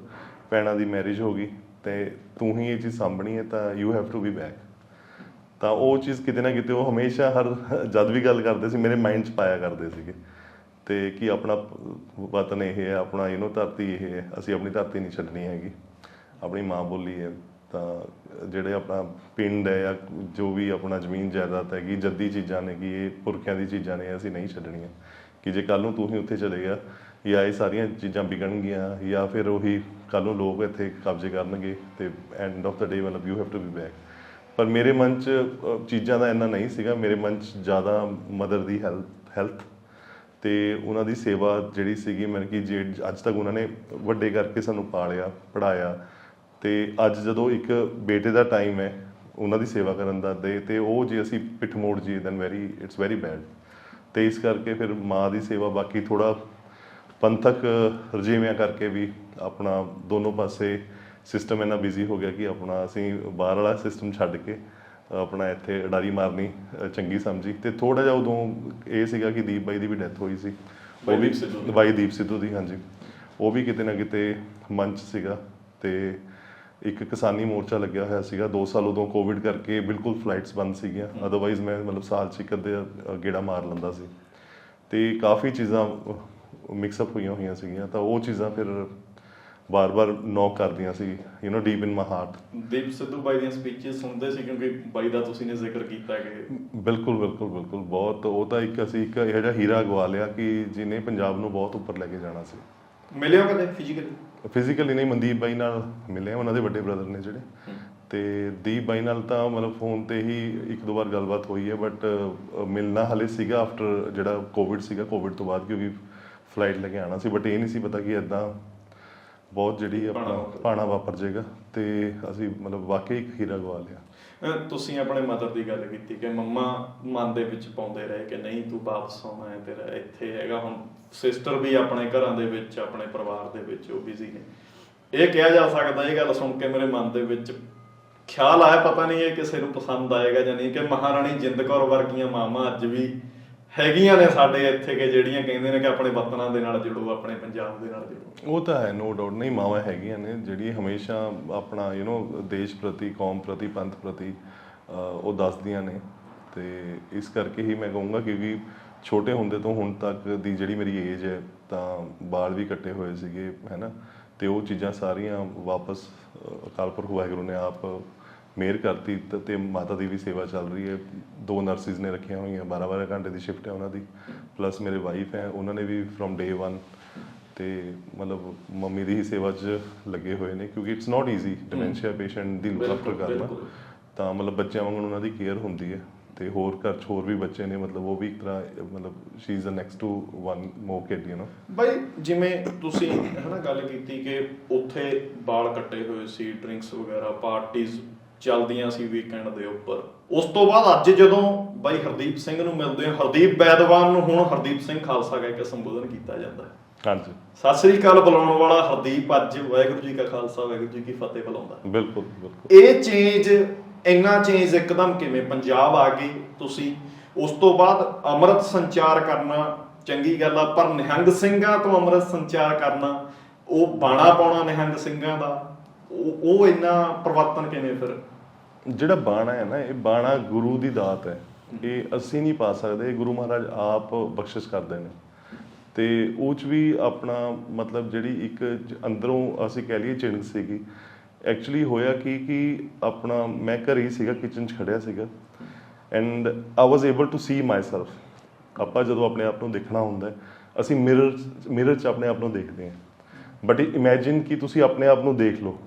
ਭੈਣਾਂ ਦੀ ਮੈਰਿਜ ਹੋ ਗਈ ਤੇ ਤੂੰ ਹੀ ਇਹ ਚੀਜ਼ ਸਾਂਭਣੀ ਹੈ ਤਾਂ you have to be back ਤਾਂ ਉਹ ਚੀਜ਼ ਕਿਤੇ ਨਾ ਕਿਤੇ ਉਹ ਹਮੇਸ਼ਾ ਹਰ ਜਦ ਵੀ ਗੱਲ ਕਰਦੇ ਸੀ, ਮੇਰੇ ਮਾਈਂਡ 'ਚ ਪਾਇਆ ਕਰਦੇ ਸੀਗੇ। ਤੇ ਕਿ ਆਪਣਾ ਵਤਨ ਇਹ ਹੈ, ਆਪਣਾ ਯੂ ਧਰਤੀ ਇਹ ਹੈ, ਅਸੀਂ ਆਪਣੀ ਧਰਤੀ ਨਹੀਂ ਛੱਡਣੀ ਹੈਗੀ। ਆਪਣੀ ਮਾਂ ਬੋਲੀ ਹੈ, ਤਾਂ ਜਿਹੜੇ ਆਪਣਾ ਪਿੰਡ ਹੈ ਜਾਂ ਜੋ ਵੀ ਆਪਣਾ ਜ਼ਮੀਨ ਜਾਇਦਾਦ ਹੈਗੀ, ਜੱਦੀ ਚੀਜ਼ਾਂ ਨੇ ਕਿ ਇਹ ਪੁਰਖਿਆਂ ਦੀ ਚੀਜ਼ਾਂ ਨੇ, ਅਸੀਂ ਨਹੀਂ ਛੱਡਣੀਆਂ। ਕਿ ਜੇ ਕੱਲ ਨੂੰ ਤੂੰ ਹੀ ਉੱਥੇ ਚਲੇ ਗਿਆ, ਜਾਂ ਇਹ ਸਾਰੀਆਂ ਚੀਜ਼ਾਂ ਵਿਗੜਨਗੀਆਂ, ਜਾਂ ਫਿਰ ਉਹੀ ਕੱਲ ਨੂੰ ਲੋਕ ਇੱਥੇ ਕਬਜ਼ੇ ਕਰਨਗੇ, ਤੇ ਐਂਡ ਆਫ ਦਾ ਡੇ ਮਤਲਬ you have to be back ਪਰ ਮੇਰੇ ਮਨ 'ਚ ਚੀਜ਼ਾਂ ਦਾ ਇੰਨਾ ਨਹੀਂ ਸੀਗਾ, ਮੇਰੇ ਮਨ 'ਚ ਜ਼ਿਆਦਾ ਮਦਰ ਦੀ ਹੈਲਥ ਹੈਲਥ ਤੇ ਉਹਨਾਂ ਦੀ ਸੇਵਾ ਜਿਹੜੀ ਸੀਗੀ ਮਨ ਕਿ ਜੇ ਅੱਜ ਤੱਕ ਉਹਨਾਂ ਨੇ ਵੱਡੇ ਕਰਕੇ ਸਾਨੂੰ ਪਾਲਿਆ ਪੜਾਇਆ ਤੇ ਅੱਜ ਜਦੋਂ ਇੱਕ ਬੇਟੇ ਦਾ ਟਾਈਮ ਹੈ, ਉਹਨਾਂ ਦੀ ਸੇਵਾ ਕਰਨ ਦਾ ਦੇ ਤੇ ਉਹ ਜੇ ਅਸੀਂ ਪਿੱਠ ਮੋੜ ਜੀ then very it's very bad ਤੇ ਇਸ ਕਰਕੇ ਫਿਰ ਮਾਂ ਦੀ ਸੇਵਾ ਬਾਕੀ ਥੋੜਾ ਪੰਥਕ ਰਜੀਵਿਆਂ ਕਰਕੇ ਵੀ ਆਪਣਾ ਦੋਨੋਂ ਪਾਸੇ ਸਿਸਟਮ ਇੰਨਾ ਬਿਜ਼ੀ ਹੋ ਗਿਆ ਕਿ ਆਪਣਾ ਅਸੀਂ ਬਾਹਰ ਵਾਲਾ ਸਿਸਟਮ ਛੱਡ ਕੇ ਆਪਣਾ ਇੱਥੇ ਉਡਾਰੀ ਮਾਰਨੀ ਅ, ਚੰਗੀ ਸਮਝੀ। ਤੇ ਥੋੜਾ ਜਿਹਾ ਉਦੋਂ ਇਹ ਸੀਗਾ ਕਿ ਦੀਪ ਬਾਈ ਦੀ ਵੀ ਡੈਥ ਹੋਈ ਸੀ। ਉਹ ਵੀ ਦੀਪ ਸਿੱਧੂ ਦੀ। ਬਾਈ ਦੀਪ ਸਿੱਧੂ ਦੀ ਹਾਂਜੀ। ਉਹ ਵੀ ਕਿਤੇ ਨਾ ਕਿਤੇ ਮੰਚ ਸੀਗਾ ਤੇ ਇੱਕ ਕਿਸਾਨੀ ਮੋਰਚਾ ਲੱਗਿਆ ਹੋਇਆ ਸੀਗਾ। 2 ਸਾਲ ਉਦੋਂ ਕੋਵਿਡ ਕਰਕੇ ਬਿਲਕੁਲ ਫਲਾਈਟਸ ਬੰਦ ਸੀਗੀਆਂ। ਅਦਰਵਾਈਜ਼ ਮੈਂ ਮਤਲਬ ਸਾਲ ਚ ਇੱਕ ਅੱਧੇ ਅ, ਗੇੜਾ ਮਾਰ ਲੈਂਦਾ ਸੀ। ਤੇ ਕਾਫੀ ਚੀਜ਼ਾਂ ਮਿਕਸ ਅਪ ਹੋਈਆਂ ਹੋਈਆਂ ਸੀਗੀਆਂ। ਤਾਂ ਉਹ ਚੀਜ਼ਾਂ ਫਿਰ ਬਾਰ-ਬਾਰ ਨੌਕ ਕਰਦੀਆਂ ਸੀ you know deep in my heart Deep Sidhu ਬਾਈ ਦੀਆਂ ਸਪੀਚਸ ਸੁਣਦੇ ਸੀ ਕਿਉਂਕਿ ਬਾਈ ਦਾ ਤੁਸੀਂ ਨੇ ਜ਼ਿਕਰ ਕੀਤਾ ਕਿ ਬਿਲਕੁਲ ਬਿਲਕੁਲ ਬਿਲਕੁਲ ਬਹੁਤ ਉਹ ਤਾਂ ਇੱਕ ਅਸੀਂ ਇੱਕ ਇਹੋ ਜਿਹਾ ਹੀਰਾ ਗਵਾ ਲਿਆ ਕਿ ਜਿਹਨੇ ਪੰਜਾਬ ਨੂੰ ਬਹੁਤ ਉੱਪਰ ਲੈ ਕੇ ਜਾਣਾ ਸੀ। ਮਿਲਿਓ ਕਦੇ ਫਿਜ਼ੀਕਲੀ ਫਿਜ਼ੀਕਲੀ ਨਹੀਂ ਮਨਦੀਪ ਬਾਈ ਨਾਲ ਮਿਲੇ ਉਹਨਾਂ ਦੇ ਵੱਡੇ ਬ੍ਰਦਰ ਨੇ ਜਿਹੜੇ। ਤੇ ਦੀਪ ਬਾਈ ਨਾਲ ਤਾਂ ਮਤਲਬ ਫੋਨ ਤੇ ਹੀ ਇੱਕ ਦੋ ਵਾਰ ਗੱਲਬਾਤ ਹੋਈ ਹੈ ਬਟ ਮਿਲਣਾ ਹਲੇ ਸੀਗਾ ਆਫਟਰ ਜਿਹੜਾ ਕੋਵਿਡ ਸੀਗਾ ਕੋਵਿਡ ਤੋਂ ਬਾਅਦ ਕਿਉਂਕਿ ਫਲਾਈਟ ਲੈ ਕੇ ਆਣਾ ਸੀ ਬਟ ਇਹ ਨਹੀਂ ਸੀ ਪਤਾ ਕਿ ਇਦਾਂ ਬਹੁਤ ਜਿਹੜੀ ਆਪਣਾ ਪਾਣਾ ਵਾਪਰ ਜਾਏਗਾ ਤੇ ਅਸੀਂ ਮਤਲਬ ਵਾਕਈ ਹੀਰਾ ਗਵਾ ਲਿਆ। ਤੁਸੀਂ ਆਪਣੇ ਮਦਰ ਦੀ ਗੱਲ ਕੀਤੀ ਕਿ ਮੰਮਾ ਮਨ ਦੇ ਵਿੱਚ ਪਾਉਂਦੇ ਰਹੇ ਕਿ ਨਹੀਂ ਤੂੰ ਵਾਪਸ ਆਉਣਾ ਹੈ ਤੇਰਾ ਇੱਥੇ ਹੈਗਾ। ਹੁਣ ਸਿਸਟਰ ਵੀ ਆਪਣੇ ਘਰਾਂ ਦੇ ਵਿੱਚ ਆਪਣੇ ਪਰਿਵਾਰ ਦੇ ਵਿੱਚ ਉਹ ਬਿਜ਼ੀ ਨੇ। ਇਹ ਕਿਹਾ ਜਾ ਸਕਦਾ ਇਹ ਗੱਲ ਸੁਣ ਕੇ ਮੇਰੇ ਮਨ ਦੇ ਵਿੱਚ ਖਿਆਲ ਆਇਆ। ਪਤਾ ਨਹੀਂ ਇਹ ਕਿਸੇ ਨੂੰ ਪਸੰਦ ਆਏਗਾ ਜਾਂ ਨਹੀਂ ਕਿ ਮਹਾਰਾਣੀ ਜਿੰਦ ਕੌਰ ਵਰਗੀਆਂ ਮਾਵਾਂ ਅੱਜ ਵੀ ਹੈਗੀਆਂ ਨੇ ਸਾਡੇ ਇੱਥੇ ਕਿ ਜਿਹੜੀਆਂ ਕਹਿੰਦੇ ਨੇ ਕਿ ਆਪਣੇ ਵਤਨਾਂ ਦੇ ਨਾਲ ਜੁੜੋ, ਆਪਣੇ ਪੰਜਾਬ ਦੇ ਨਾਲ ਜੁੜੋ। ਉਹ ਤਾਂ ਹੈ ਨੋ ਡਾਊਟ ਨਹੀਂ, ਮਾਵਾਂ ਹੈਗੀਆਂ ਨੇ ਜਿਹੜੀ ਹਮੇਸ਼ਾ ਆਪਣਾ ਯੂ نو ਦੇਸ਼ ਪ੍ਰਤੀ, ਕੌਮ ਪ੍ਰਤੀ, ਪੰਥ ਪ੍ਰਤੀ ਉਹ ਦੱਸਦੀਆਂ ਨੇ। ਤੇ ਇਸ ਕਰਕੇ ਹੀ ਮੈਂ ਕਹੂੰਗਾ ਕਿਉਂਕਿ ਛੋਟੇ ਹੁੰਦੇ ਤੋਂ ਹੁਣ ਤੱਕ ਦੀ ਜਿਹੜੀ ਮੇਰੀ ਏਜ ਹੈ, ਤਾਂ ਬਾਲ ਵੀ ਕੱਟੇ ਹੋਏ ਸੀਗੇ ਹੈਨਾ ਤੇ ਉਹ ਚੀਜ਼ਾਂ ਸਾਰੀਆਂ ਵਾਪਸ ਅਕਾਲਪੁਰ ਅਕਾਲ ਵਾਹਿਗੁਰੂ ਨੇ ਆਪ ਮਿਹਰ ਕਰਤੀ ਤੇ- ਮਾਤਾ ਦੀ ਵੀ ਸੇਵਾ ਚੱਲ ਰਹੀ ਹੈ। ਦੋ ਨਰਸਿਸ ਨੇ ਰੱਖੀਆਂ ਹੋਈਆਂ 12 12 ਘੰਟੇ ਦੀ ਸ਼ਿਫਟ ਹੈ ਉਹਨਾਂ ਦੀ। ਪਲੱਸ ਮੇਰੇ ਵਾਈਫ ਹੈ ਉਹਨਾਂ ਨੇ ਵੀ ਫਰੋਮ ਡੇ 1 ਤੇ ਮਤਲਬ ਮੰਮੀ ਦੀ ਹੀ ਸੇਵਾ 'ਚ ਲੱਗੇ ਹੋਏ ਨੇ ਕਿਉਂਕਿ it's not easy dementia patient the look after ਕਰਨਾ। ਤਾਂ ਮਤਲਬ ਬੱਚਿਆਂ ਵਾਂਗੂ ਉਹਨਾਂ ਦੀ ਕੇਅਰ ਹੁੰਦੀ ਹੈ ਤੇ ਹੋਰ ਘਰ 'ਚ ਹੋਰ ਵੀ ਬੱਚੇ ਨੇ ਮਤਲਬ ਉਹ ਵੀ ਇੱਕ ਤਰ੍ਹਾਂ ਮਤਲਬ she is a next to one more kid you know ਬਾਈ ਜਿਵੇਂ ਤੁਸੀਂ ਹਨਾ ਗੱਲ ਕੀਤੀ ਕਿ ਉੱਥੇ ਬਾਲ ਕੱਟੇ ਹੋਏ ਸੀ ਡਰਿੰਕਸ ਵਗੈਰਾ ਪਾਰਟੀਆਂ ਚੱਲਦੀਆਂ ਸੀ ਵੀਕਐਂਡ ਦੇ ਉੱਪਰ। ਉਸ ਤੋਂ ਬਾਅਦ ਅੱਜ ਜਦੋਂ ਬਾਈ ਹਰਦੀਪ ਸਿੰਘ ਨੂੰ ਮਿਲਦੇ ਹੋ ਹਰਦੀਪ ਬੈਦਵਾਨ ਨੂੰ ਹੁਣ ਹਰਦੀਪ ਸਿੰਘ ਖਾਲਸਾ ਕਹਿ ਕੇ ਸੰਬੋਧਨ ਕੀਤਾ ਜਾਂਦਾ ਹੈ। ਹਾਂਜੀ। ਸਤਿ ਸ੍ਰੀ ਅਕਾਲ ਬੁਲਾਉਣ ਵਾਲਾ ਹਰਦੀਪ ਅੱਜ ਵਾਹਿਗੁਰੂ ਜੀ ਕਾ ਖਾਲਸਾ ਵਾਹਿਗੁਰੂ ਜੀ ਕੀ ਫਤਿਹ ਬੁਲਾਉਂਦਾ। ਬਿਲਕੁਲ ਬਿਲਕੁਲ। ਇਹ ਚੇਂਜ ਇੰਨਾ ਚੇਂਜ ਇੱਕਦਮ ਕਿਵੇਂ? ਪੰਜਾਬ ਆ ਗਈ ਤੁਸੀਂ। ਉਸ ਤੋਂ ਬਾਅਦ ਅੰਮ੍ਰਿਤ ਸੰਚਾਰ ਕਰਨਾ ਚੰਗੀ ਗੱਲ ਆ ਪਰ ਨਿਹੰਗ ਸਿੰਘਾਂ ਤੋਂ ਅੰਮ੍ਰਿਤ ਸੰਚਾਰ ਕਰਨਾ ਉਹ ਬਾਣਾ ਪਾਉਣਾ ਨਿਹੰਗ ਸਿੰਘਾਂ ਦਾ। ਉਹ ਇੰਨਾ ਪਰਿਵਰਤਨ ਕਿਵੇਂ ਫਿਰ? ਜਿਹੜਾ ਬਾਣਾ ਹੈ ਨਾ ਇਹ ਬਾਣਾ ਗੁਰੂ ਦੀ ਦਾਤ ਹੈ। ਇਹ ਅਸੀਂ ਨਹੀਂ ਪਾ ਸਕਦੇ ਗੁਰੂ ਮਹਾਰਾਜ ਆਪ ਬਖਸ਼ਿਸ਼ ਕਰਦੇ ਨੇ। ਤੇ ਉਹ ਚ ਵੀ ਆਪਣਾ ਮਤਲਬ ਜਿਹੜੀ ਇੱਕ ਅੰਦਰੋਂ ਅਸੀਂ ਕਹਿ ਲਈਏ ਚਿੰਗ ਸੀਗੀ। ਐਕਚੁਅਲੀ ਹੋਇਆ ਕੀ ਕਿ ਆਪਣਾ ਮੈਂ ਘਰੇ ਹੀ ਸੀਗਾ ਕਿਚਨ 'ਚ ਖੜਿਆ ਸੀਗਾ। And I was able to see myself ਆਪਾਂ ਜਦੋਂ ਆਪਣੇ ਆਪ ਨੂੰ ਦੇਖਣਾ ਹੁੰਦਾ ਅਸੀਂ ਮਿਰਰ ਮਿਰਰ 'ਚ ਆਪਣੇ ਆਪ ਨੂੰ ਦੇਖਦੇ ਹਾਂ। ਬਟ ਇਮੇਜਿਨ ਕਿ ਤੁਸੀਂ ਆਪਣੇ ਆਪ ਨੂੰ ਦੇਖ ਲਓ।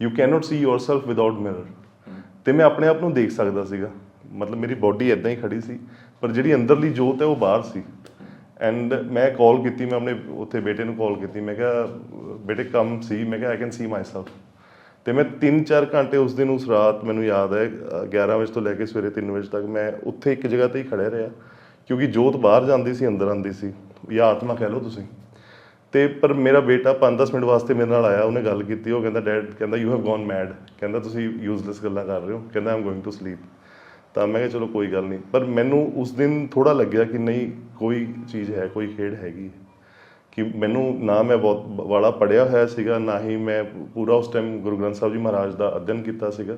You cannot see yourself without mirror ਤੇ ਮੈਂ ਆਪਣੇ ਆਪ ਨੂੰ ਦੇਖ ਸਕਦਾ ਸੀਗਾ। ਮਤਲਬ ਮੇਰੀ ਬਾਡੀ ਇਦਾਂ ਹੀ ਖੜੀ ਸੀ ਪਰ ਜਿਹੜੀ ਅੰਦਰਲੀ ਜੋਤ ਹੈ ਉਹ ਬਾਹਰ ਸੀ। ਐਂਡ ਮੈਂ ਕਾਲ ਕੀਤੀ ਮੈਂ ਆਪਣੇ ਉੱਥੇ ਬੇਟੇ ਨੂੰ ਕਾਲ ਕੀਤੀ ਮੈਂ ਕਿਹਾ ਬੇਟੇ ਕਮ ਸੀ ਮੈਂ ਕਿਹਾ ਆਈ ਕੈਨ ਸੀ ਮਾਈਸੈਲਫ ਤੇ ਮੈਂ 3-4 ਘੰਟੇ ਉਸ ਦਿਨ ਉਸ ਰਾਤ ਮੈਨੂੰ ਯਾਦ ਹੈ ਅ, 11 ਵਜੇ ਤੋਂ ਲੈ ਕੇ ਸਵੇਰੇ 3 ਵਜੇ ਤੱਕ ਮੈਂ ਉੱਥੇ ਇੱਕ ਜਗ੍ਹਾ ਤੇ ਹੀ ਖੜਿਆ ਰਿਹਾ। ਕਿਉਂਕਿ ਜੋਤ ਬਾਹਰ ਜਾਂਦੀ ਸੀ ਅੰਦਰ ਆਉਂਦੀ ਸੀ। ਜਾਂ ਆਤਮਾ ਕਹਿ ਲਓ ਤੁਸੀਂ। ਤੇ ਪਰ ਮੇਰਾ ਬੇਟਾ 5-10 ਮਿੰਟ ਵਾਸਤੇ ਮੇਰੇ ਨਾਲ ਆਇਆ, ਉਹਨੇ ਗੱਲ ਕੀਤੀ, ਉਹ ਕਹਿੰਦਾ ਡੈਡ ਕਹਿੰਦਾ ਯੂ ਹੈਵ ਗੋਨ ਮੈਡ ਕਹਿੰਦਾ, ਤੁਸੀਂ ਯੂਜ਼ਲੈਸ ਗੱਲਾਂ ਕਰ ਰਹੇ ਹੋ। ਕਹਿੰਦਾ ਆਮ ਗੋਇੰਗ ਟੂ ਸਲੀਪ ਤਾਂ ਮੈਂ ਕਿਹਾ, ਚਲੋ, ਕੋਈ ਗੱਲ ਨਹੀਂ। ਪਰ ਮੈਨੂੰ ਉਸ ਦਿਨ ਥੋੜਾ ਲੱਗਿਆ ਕਿ ਨਹੀਂ, ਕੋਈ ਚੀਜ਼ ਹੈ, ਕੋਈ ਖੇਡ ਹੈਗੀ ਕਿ ਮੈਨੂੰ ਨਾ ਮੈਂ ਬਹੁਤ ਵਾਲਾ ਪੜਿਆ ਹੋਇਆ ਸੀਗਾ, ਨਾ ਹੀ ਮੈਂ ਪੂਰਾ ਉਸ ਟਾਈਮ ਗੁਰੂ ਗ੍ਰੰਥ ਸਾਹਿਬ ਜੀ ਮਹਾਰਾਜ ਦਾ ਅਧਿਐਨ ਕੀਤਾ ਸੀਗਾ।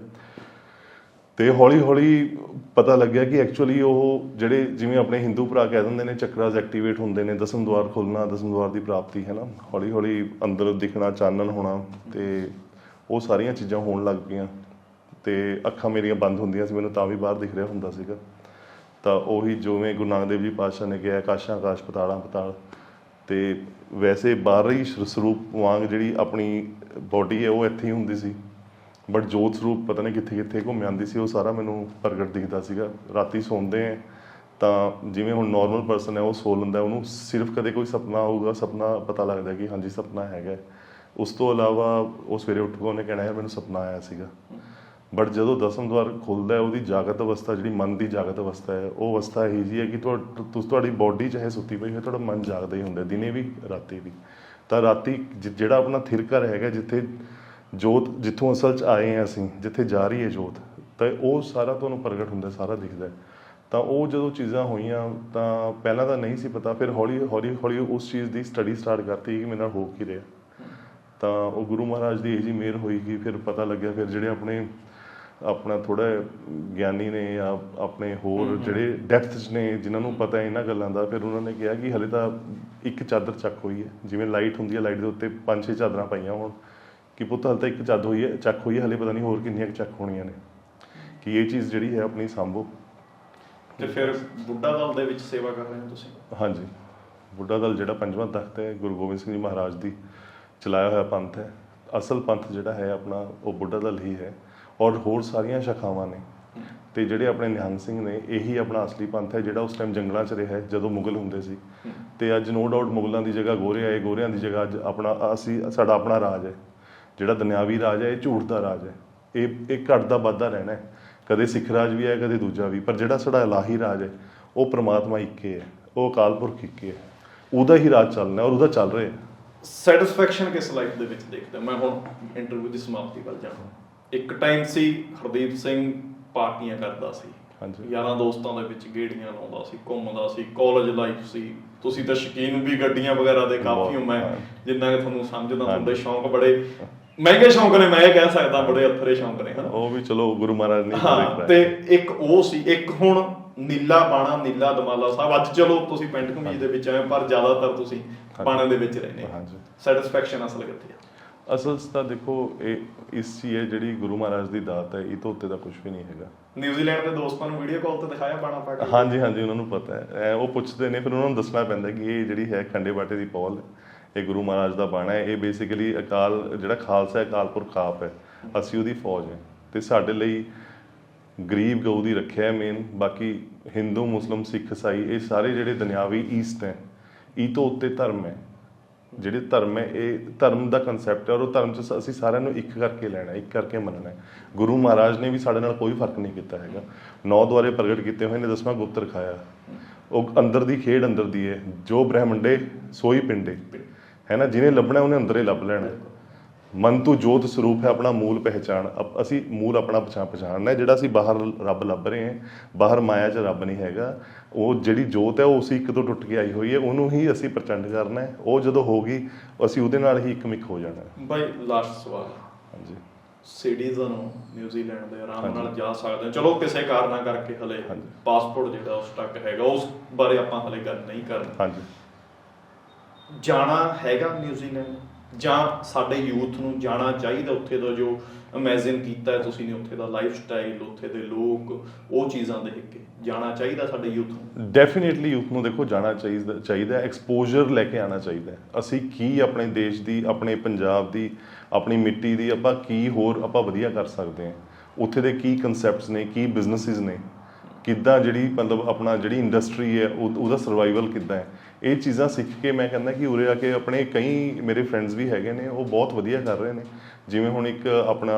ਤੇ ਹੌਲੀ ਹੌਲੀ ਪਤਾ ਲੱਗਿਆ ਕਿ ਐਕਚੁਅਲੀ ਉਹ ਜਿਹੜੇ ਜਿਵੇਂ ਆਪਣੇ ਹਿੰਦੂ ਭਰਾ ਕਹਿ ਦਿੰਦੇ ਨੇ ਚੱਕਰਾਸ ਐਕਟੀਵੇਟ ਹੁੰਦੇ ਨੇ, ਦਸਮ ਦੁਆਰ ਖੁੱਲਣਾ ਦਸਮ ਦੁਆਰ ਦੀ ਪ੍ਰਾਪਤੀ, ਹੈ ਨਾ? ਹੌਲੀ ਹੌਲੀ ਅੰਦਰ ਦਿਖਣਾ, ਚਾਨਣ ਹੋਣਾ ਤੇ ਉਹ ਸਾਰੀਆਂ ਚੀਜ਼ਾਂ ਹੋਣ ਲੱਗ ਪਈਆਂ ਤੇ ਅੱਖਾਂ ਮੇਰੀਆਂ ਬੰਦ ਹੁੰਦੀਆਂ ਸੀ, ਮੈਨੂੰ ਤਾਂ ਵੀ ਬਾਹਰ ਦਿਖ ਰਿਹਾ ਹੁੰਦਾ ਸੀਗਾ। ਤਾਂ ਉਹੀ ਜਿਵੇਂ ਗੁਰੂ ਨਾਨਕ ਦੇਵ ਜੀ ਪਾਤਸ਼ਾਹ ਨੇ ਕਿਹਾ ਆਕਾਸ਼ਾਂ ਆਕਾਸ਼ ਪਤਾਲਾਂ, ਪਤਾਲ। ਤੇ ਵੈਸੇ ਬਾਹਰੀ ਸ- ਸਰੂਪ ਵਾਂਗ ਜਿਹੜੀ ਆਪਣੀ ਬਾਡੀ ਹੈ, ਉਹ ਇੱਥੇ ਹੀ ਹੁੰਦੀ ਸੀ। ਬਟ ਜੋਤ ਸਰੂਪ ਪਤਾ ਨਹੀਂ ਕਿੱਥੇ ਕਿੱਥੇ ਘੁੰਮ ਜਾਂਦੀ ਸੀ, ਉਹ ਸਾਰਾ ਮੈਨੂੰ ਪ੍ਰਗਟ ਦਿਖਦਾ ਸੀਗਾ। ਰਾਤੀ ਸੌਂਦੇ ਆ, ਤਾਂ ਜਿਵੇਂ ਹੁਣ ਨਾਰਮਲ ਪਰਸਨ ਹੈ, ਉਹ ਸੋ ਲੈਂਦਾ ਉਹਨੂੰ ਸਿਰਫ ਕਦੇ ਕੋਈ ਸੁਪਨਾ ਆਊਗਾ, ਸੁਪਨਾ ਪਤਾ ਲੱਗਦਾ ਕਿ ਹਾਂਜੀ ਸੁਪਨਾ ਹੈਗਾ। ਉਸ ਤੋਂ ਇਲਾਵਾ ਉਹ ਸਵੇਰੇ ਉੱਠ ਕੇ ਉਹਨੇ ਕਹਿਣਾ, ਯਾਰ, ਮੈਨੂੰ ਸੁਪਨਾ ਆਇਆ ਸੀਗਾ। ਬਟ ਜਦੋਂ ਦਸਮ ਦਵਾਰ ਖੁੱਲਦਾ ਹੈ, ਉਹਦੀ ਜਾਗਤ ਅਵਸਥਾ, ਜਿਹੜੀ ਮਨ ਦੀ ਜਾਗਤ ਅਵਸਥਾ ਹੈ, ਉਹ ਅਵਸਥਾ ਇਹੀ ਜੀ ਹੈ ਕਿ ਤੁਹਾ- ਤੁ- ਤੁਹਾਡੀ ਬਾਡੀ ਚਾਹੇ ਸੁੱਤੀ ਪਈ ਹੋਵੇ ਤੁਹਾਡਾ ਮਨ ਜਾਗਦਾ ਹੀ ਹੁੰਦਾ ਦਿਨੇ ਵੀ, ਰਾਤੀ ਵੀ। ਤਾਂ ਰਾਤੀ ਜਿਹੜਾ ਆਪਣਾ ਥਿਰ ਘਰ ਹੈਗਾ, ਜਿੱਥੇ ਜੋਤ ਜਿੱਥੋਂ ਅਸਲ 'ਚ ਆਏ ਹਾਂ ਅਸੀਂ ਜਿੱਥੇ ਜਾ ਰਹੀ ਹੈ ਜੋਤ ਤਾਂ ਉਹ ਸਾਰਾ ਤੁਹਾਨੂੰ ਪ੍ਰਗਟ ਹੁੰਦਾ ਸਾਰਾ ਦਿਖਦਾ। ਤਾਂ ਉਹ ਜਦੋਂ ਚੀਜ਼ਾਂ ਹੋਈਆਂ ਤਾਂ ਪਹਿਲਾਂ ਤਾਂ ਨਹੀਂ ਸੀ ਪਤਾ ਫਿਰ ਹੌਲੀ ਹੌਲੀ ਹੌਲੀ ਉਸ ਚੀਜ਼ ਦੀ ਸਟੱਡੀ ਸਟਾਰਟ ਕਰਤੀ ਕਿ ਮੇਰੇ ਨਾਲ ਹੋ ਕੀ ਰਿਹਾ। ਤਾਂ ਉਹ ਗੁਰੂ ਮਹਾਰਾਜ ਦੀ ਇਹ ਜੀ ਮਿਹਰ ਹੋਈ ਕਿ ਫਿਰ ਪਤਾ ਲੱਗਿਆ ਫਿਰ ਜਿਹੜੇ ਆਪਣੇ ਆਪਣਾ ਥੋੜਾ ਗਿਆਨੀ ਨੇ ਜਾਂ ਆਪਣੇ ਹੋਰ ਜਿਹੜੇ ਡੈਪਥ 'ਚ ਨੇ ਜਿਨ੍ਹਾਂ ਨੂੰ ਪਤਾ ਹੈ ਇਹਨਾਂ ਗੱਲਾਂ ਦਾ ਫਿਰ ਉਹਨਾਂ ਨੇ ਕਿਹਾ ਕਿ ਹਲੇ ਤਾਂ ਇੱਕ ਚਾਦਰ ਚੱਕ ਹੋਈ ਹੈ। ਜਿਵੇਂ ਲਾਈਟ ਹੁੰਦੀ ਹੈ ਲਾਈਟ ਦੇ ਉੱਤੇ ਪੰਜ ਛੇ ਚਾਦਰਾਂ ਪਈਆਂ ਹੋਣ। ਕਿ ਪੁੱਤ ਹਲੇ ਤਾਂ ਇੱਕ ਚੱਦ ਹੋਈ ਹੈ ਚੱਕ ਹੋਈ ਹੈ ਹਲੇ ਪਤਾ ਨਹੀਂ ਹੋਰ ਕਿੰਨੀਆਂ ਚੱਕ ਹੋਣੀਆਂ ਨੇ। ਕਿ ਇਹ ਚੀਜ਼ ਜਿਹੜੀ ਹੈ ਆਪਣੀ ਸੰਭੋ। ਤੇ ਫਿਰ ਬੁੱਢਾ ਦਲ ਦੇ ਵਿੱਚ ਸੇਵਾ ਕਰ ਰਹੇ ਹੋ ਤੁਸੀਂ? ਹਾਂਜੀ। ਬੁੱਢਾ ਦਲ ਜਿਹੜਾ ਪੰਜਵਾਂ ਤਖਤ ਹੈ ਗੁਰੂ ਗੋਬਿੰਦ ਸਿੰਘ ਜੀ ਮਹਾਰਾਜ ਦੀ ਚਲਾਇਆ ਹੋਇਆ ਪੰਥ ਹੈ। ਅਸਲ ਪੰਥ ਜਿਹੜਾ ਹੈ ਆਪਣਾ ਉਹ ਬੁੱਢਾ ਦਲ ਹੀ ਹੈ ਔਰ ਹੋਰ ਸਾਰੀਆਂ ਸ਼ਾਖਾਵਾਂ ਨੇ। ਤੇ ਜਿਹੜੇ ਆਪਣੇ ਨਿਹੰਗ ਸਿੰਘ ਨੇ ਇਹੀ ਆਪਣਾ ਅਸਲੀ ਪੰਥ ਹੈ ਜਿਹੜਾ ਉਸ ਟਾਈਮ ਜੰਗਲਾਂ 'ਚ ਰਿਹਾ ਹੈ, ਜਦੋਂ ਮੁਗਲ ਹੁੰਦੇ ਸੀ। ਤੇ ਅੱਜ ਨੋ ਡਾਊਟ ਮੁਗਲਾਂ ਦੀ ਜਗ੍ਹਾ ਗੋਰੇ ਆਏ ਗੋਰਿਆਂ ਦੀ ਜਗ੍ਹਾ ਅੱਜ ਆਪਣਾ ਅਸੀਂ ਸਾਡਾ ਆਪਣਾ ਰਾਜ ਹੈ। ਜਿਹੜਾ ਦੁਨਿਆਵੀ ਰਾਜ ਹੈ ਇਹ ਝੂਠ ਦਾ ਰਾਜ ਹੈ। ਇਹ ਇਹ ਘਟਦਾ ਵੱਧਦਾ ਰਹਿਣਾ ਹੈ। ਕਦੇ ਸਿੱਖ ਰਾਜ ਵੀ ਹੈ ਕਦੇ ਦੂਜਾ ਵੀ। ਪਰ ਜਿਹੜਾ ਸਾਡਾ ਇਲਾਹੀ ਰਾਜ ਹੈ ਉਹ ਪ੍ਰਮਾਤਮਾ ਇੱਕੇ ਹੈ। ਉਹ ਅਕਾਲ ਪੁਰਖ ਇੱਕੇ ਹੈ। ਉਹਦਾ ਹੀ ਰਾਜ ਚੱਲਣਾ ਔਰ ਉਹਦਾ ਚੱਲ ਰਿਹਾ ਹੈ। ਸੈਟੀਸਫੈਕਸ਼ਨ ਕਿਸ ਲਾਈਫ ਦੇ ਵਿੱਚ ਦੇਖਦੇ? ਮੈਂ ਹੁਣ ਇੰਟਰਵਿਊ ਦੀ ਸਮਾਪਤੀ ਵੱਲ ਜਾਣਾ ਇੱਕ ਟਾਈਮ ਸੀ ਹਰਦੀਪ ਸਿੰਘ ਪਾਰਟੀਆਂ ਕਰਦਾ ਸੀ। ਹਾਂਜੀ। ਯਾਰਾਂ ਦੋਸਤਾਂ ਦੇ ਵਿੱਚ ਗੇੜੀਆਂ ਲਾਉਂਦਾ ਸੀ ਘੁੰਮਦਾ ਸੀ ਕਾਲਜ ਲਾਈਫ ਸੀ। ਤੁਸੀਂ ਤਾਂ ਸ਼ੌਕੀਨ ਵੀ ਗੱਡੀਆਂ ਵਗੈਰਾ ਦੇ ਕਾਫੀ ਹੋ ਮੈਂ। ਜਿੰਨਾ ਕਿ ਤੁਹਾਨੂੰ ਸਮਝਦਾ। ਤੁਹਾਡੇ ਸ਼ੌਂਕ ਬੜੇ। ਮਹਿੰਗੇ ਸ਼ੌਂਕ ਨੇ ਮੈਂ ਇਹ ਕਹਿ ਸਕਦਾ ਬੜੇ ਅਥਰੇ ਸ਼ੌਂਕ ਨੇ ਹਨਾ? ਉਹ ਵੀ ਚਲੋ ਗੁਰੂ ਮਹਾਰਾਜ ਨੇ ਹਾਂ। ਤੇ ਇੱਕ ਉਹ ਸੀ ਇੱਕ ਹੁਣ ਨੀਲਾ ਬਾਣਾ ਨੀਲਾ ਦਮਾਲਾ ਸਾਹਿਬ। ਅੱਜ ਚਲੋ ਤੁਸੀਂ ਪੈਂਟ ਕਮੀਜ਼ ਦੇ ਵਿੱਚ ਆਏ ਪਰ ਜ਼ਿਆਦਾਤਰ ਤੁਸੀਂ। ਬਾਣੇ ਦੇ ਵਿੱਚ ਰਹਿੰਦੇ ਹਾਂਜੀ। ਸੈਟੀਸਫੈਕਸ਼ਨ ਅਸਲ ਕਿੱਥੇ ਆ? ਅਸਲ ਤਾਂ ਦੇਖੋ ਇਹ ਇਸ ਚੀਜ਼ ਹੈ ਜਿਹੜੀ ਗੁਰੂ ਮਹਾਰਾਜ ਦੀ ਦਾਤ ਹੈ ਇਹ ਤੋਂ ਉੱਤੇ ਤਾਂ ਕੁਝ ਵੀ ਨਹੀਂ ਹੈਗਾ। ਨਿਊਜ਼ੀਲੈਂਡ ਦੇ ਦੋਸਤਾਂ ਨੂੰ ਵੀਡੀਓ ਕਾਲ ਤੇ ਦਿਖਾਇਆ ਬਾਣਾ ਪਾ ਕੇ ਹਾਂਜੀ ਹਾਂਜੀ ਉਹਨਾਂ ਨੂੰ ਪਤਾ ਹੈ। ਉਹ ਪੁੱਛਦੇ ਨੇ ਫਿਰ ਉਹਨਾਂ ਨੂੰ ਦੱਸਣਾ ਪੈਂਦਾ ਕਿ ਇਹ ਜਿਹੜੀ ਹੈ ਖੰਡੇ ਬਾਟੇ ਦੀ ਪੌਲ ਹੈ। ਇਹ ਗੁਰੂ ਮਹਾਰਾਜ ਦਾ ਬਾਣਾ ਹੈ। ਇਹ ਬੇਸਿਕਲੀ ਅਕਾਲ, ਜਿਹੜਾ ਖਾਲਸਾ ਹੈ ਅਕਾਲ ਪੁਰਖ ਆਪ ਹੈ। ਅਸੀਂ ਉਹਦੀ ਫੌਜ ਹੈ। ਤੇ ਸਾਡੇ ਲਈ ਗਰੀਬ ਗਊ ਦੀ ਰੱਖਿਆ ਹੈ ਮੇਨ ਬਾਕੀ ਹਿੰਦੂ, ਮੁਸਲਮ, ਸਿੱਖ, ਈਸਾਈ, ਇਹ ਸਾਰੇ ਜਿਹੜੇ ਦੁਨਿਆਵੀ ਈਸਟ ਹੈ, ਇਹ ਤੋਂ ਉੱਤੇ ਧਰਮ ਹੈ। ਜਿਹੜੇ ਧਰਮ ਹੈ, ਇਹ ਧਰਮ ਦਾ ਕਨਸੈਪਟ ਹੈ ਔਰ ਉਹ ਧਰਮ ਚ ਅਸੀਂ ਸਾਰਿਆਂ ਨੂੰ ਇੱਕ ਕਰਕੇ ਲੈਣਾ ਇੱਕ ਕਰਕੇ ਮੰਨਣਾ ਹੈ। ਗੁਰੂ ਮਹਾਰਾਜ ਨੇ ਵੀ ਸਾਡੇ ਨਾਲ ਕੋਈ ਫ਼ਰਕ ਨਹੀਂ ਕੀਤਾ ਹੈਗਾ। ਨੌ ਦੁਆਰੇ ਪ੍ਰਗਟ ਕੀਤੇ ਹੋਏ ਨੇ, ਦਸਵਾਂ ਗੁਪਤ ਰਖਾਇਆ। ਉਹ ਅੰਦਰ ਦੀ ਖੇਡ ਅੰਦਰ ਦੀ ਹੈ। ਜੋ ਬ੍ਰਹਮੰਡੇ, ਸੋਈ ਪਿੰਡੇ। ਹੈ ਨਾ ਜਿਹਨੇ ਲੱਭਣਾ ਉਹਨੇ ਅੰਦਰੇ ਲੱਭ ਲੈਣਾ। ਮਨ ਤੋਂ ਜੋਤ ਸਰੂਪ ਹੈ ਆਪਣਾ ਮੂਲ ਪਹਿਚਾਨ ਅਸੀਂ ਮੂਲ ਆਪਣਾ ਪਛਾਣ ਪਛਾਣਨਾ ਹੈ। ਜਿਹੜਾ ਅਸੀਂ ਬਾਹਰ ਰੱਬ ਲੱਭ ਰਹੇ ਹਾਂ ਬਾਹਰ ਮਾਇਆ 'ਚ ਰੱਬ ਨਹੀਂ ਹੈਗਾ। ਉਹ ਜਿਹੜੀ ਜੋਤ ਹੈ ਉਹ ਉਸੇ ਇੱਕ ਤੋਂ ਟੁੱਟ ਕੇ ਆਈ ਹੋਈ ਹੈ। ਉਹਨੂੰ ਹੀ ਅਸੀਂ ਪ੍ਰਚੰਡ ਕਰਨਾ ਹੈ। ਉਹ ਜਦੋਂ ਹੋਗੀ ਅਸੀਂ ਉਹਦੇ ਨਾਲ ਹੀ ਇੱਕ ਮਿਕ ਹੋ ਜਾਣਾ ਬਾਈ ਲਾਸਟ ਸਵਾਲ। ਹਾਂਜੀ। ਸਿਟੀਜ਼ਨ ਨੂੰ ਨਿਊਜ਼ੀਲੈਂਡ ਦੇ ਆਰਾਮ। ਨਾਲ ਜਾ ਸਕਦੇ ਹੋ। ਚਲੋ ਕਿਸੇ ਕਾਰਨਾਂ ਕਰਕੇ ਹਲੇ। ਪਾਸਪੋਰਟ ਜਿਹੜਾ ਉਸ ਤੱਕ ਹੈਗਾ ਉਸ ਬਾਰੇ ਆਪਾਂ ਹਲੇ ਗੱਲ ਨਹੀਂ ਕਰਨੀ। ਹਾਂਜੀ। ਜਾਣਾ ਹੈਗਾ ਨਿਊਜ਼ੀਲੈਂਡ ਜਾਂ ਸਾਡੇ ਯੂਥ ਨੂੰ ਜਾਣਾ ਚਾਹੀਦਾ ਉੱਥੇ ਦਾ ਜੋ ਇਮੇਜਿਨ ਕੀਤਾ ਤੁਸੀਂ ਨੇ, ਉੱਥੇ ਦਾ ਲਾਈਫ ਸਟਾਈਲ ਉੱਥੇ ਦੇ ਲੋਕ, ਉਹ ਚੀਜ਼ਾਂ ਦੇਖ ਕੇ ਜਾਣਾ ਚਾਹੀਦਾ ਸਾਡੇ ਯੂਥ ਨੂੰ। ਡੈਫੀਨੇਟਲੀ ਯੂਥ ਨੂੰ ਦੇਖੋ ਜਾਣਾ ਚਾਹੀਦਾ ਚਾਹੀਦਾ ਐਕਸਪੋਜ਼ਰ ਲੈ ਕੇ ਆਣਾ ਚਾਹੀਦਾ ਅਸੀਂ ਕੀ ਆਪਣੇ ਦੇਸ਼ ਦੀ, ਆਪਣੇ ਪੰਜਾਬ ਦੀ, ਆਪਣੀ ਮਿੱਟੀ ਦੀ, ਆਪਾਂ ਕੀ ਹੋਰ ਆਪਾਂ ਵਧੀਆ ਕਰ ਸਕਦੇ ਹਾਂ? ਉੱਥੇ ਦੇ ਕੀ ਕਨਸੈਪਟਸ ਨੇ, ਕੀ ਬਿਜ਼ਨੈਸਿਸ ਨੇ? ਕਿੱਦਾਂ ਜਿਹੜੀ ਮਤਲਬ ਆਪਣਾ ਜਿਹੜੀ ਇੰਡਸਟਰੀ ਹੈ, ਉਹ- ਉਹਦਾ ਸਰਵਾਈਵਲ ਕਿੱਦਾਂ ਹੈ? ਇਹ ਚੀਜ਼ਾਂ ਸਿੱਖ ਕੇ ਮੈਂ ਕਹਿੰਦਾ ਕਿ ਉਰੇ ਆ ਕੇ ਆਪਣੇ ਕਈ ਮੇਰੇ ਫਰੈਂਡਸ ਵੀ ਹੈਗੇ ਨੇ ਉਹ ਬਹੁਤ ਵਧੀਆ ਕਰ ਰਹੇ ਨੇ ਜਿਵੇਂ ਹੁਣ ਇੱਕ ਆਪਣਾ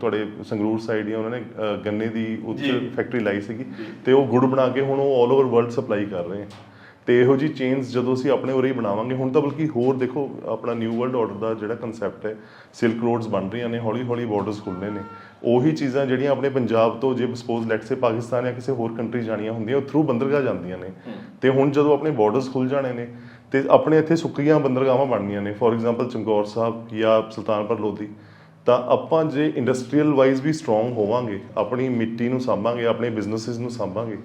ਤੁਹਾਡੇ ਸੰਗਰੂਰ ਸਾਈਡ ਹੀ ਉਹਨਾਂ ਨੇ ਗੰਨੇ ਦੀ ਉੱਚ। ਫੈਕਟਰੀ ਲਾਈ ਸੀਗੀ। ਤੇ ਉਹ ਗੁੜ ਬਣਾ ਕੇ ਹੁਣ ਉਹ 올 ਓਵਰ ਵਰਲਡ ਸਪਲਾਈ ਕਰ ਰਹੇ ਹੈ ਤੇ ਇਹੋ ਜੀ ਚੇਨਸ ਜਦੋਂ ਅਸੀਂ ਆਪਣੇ ਉਰੇ ਹੀ ਬਣਾਵਾਂਗੇ ਹੁਣ ਤਾਂ ਬਲਕਿ ਹੋਰ ਦੇਖੋ ਆਪਣਾ ਨਿਊ ਵਰਲਡ ਆਰਡਰ ਦਾ ਜਿਹੜਾ ਕਨਸੈਪਟ ਹੈ ਸਿਲਕ ਰੋਡਸ ਬਣ ਰਹੀਆਂ ਨੇ ਹੌਲੀ ਹੌਲੀ ਬਾਰਡਰਸ ਖੁੱਲ੍ਹਣੇ ਨੇ ਉਹੀ ਚੀਜ਼ਾਂ ਜਿਹੜੀਆਂ ਆਪਣੇ ਪੰਜਾਬ ਤੋਂ ਜੇ ਸਪੋਜ਼ ਲੈਟਸ ਸੇ ਪਾਕਿਸਤਾਨ ਜਾਂ ਕਿਸੇ ਹੋਰ ਕੰਟਰੀ ਜਾਣੀਆਂ ਹੁੰਦੀਆਂ ਉਹ ਥਰੂ ਬੰਦਰਗਾਹ ਜਾਂਦੀਆਂ ਨੇ। ਤੇ ਹੁਣ ਜਦੋਂ ਆਪਣੇ ਬਾਰਡਰਸ ਖੁੱਲ ਜਾਣੇ ਨੇ ਤੇ ਆਪਣੇ ਇੱਥੇ ਸੁੱਕੀਆਂ ਬੰਦਰਗਾਹਾਂ ਬਣਨੀਆਂ ਨੇ। ਫੋਰ ਐਗਜ਼ਾਮਪਲ ਚਮਕੌਰ ਸਾਹਿਬ ਜਾਂ ਸੁਲਤਾਨਪੁਰ ਲੋਧੀ। ਤਾਂ ਆਪਾਂ ਜੇ ਇੰਡਸਟਰੀਅਲ ਵਾਈਜ਼ ਵੀ ਸਟਰੋਂਗ ਹੋਵਾਂਗੇ ਆਪਣੀ ਮਿੱਟੀ ਨੂੰ ਸਾਂਭਾਂਗੇ ਆਪਣੇ ਬਿਜ਼ਨੈਸਿਸ ਨੂੰ ਸਾਂਭਾਂਗੇ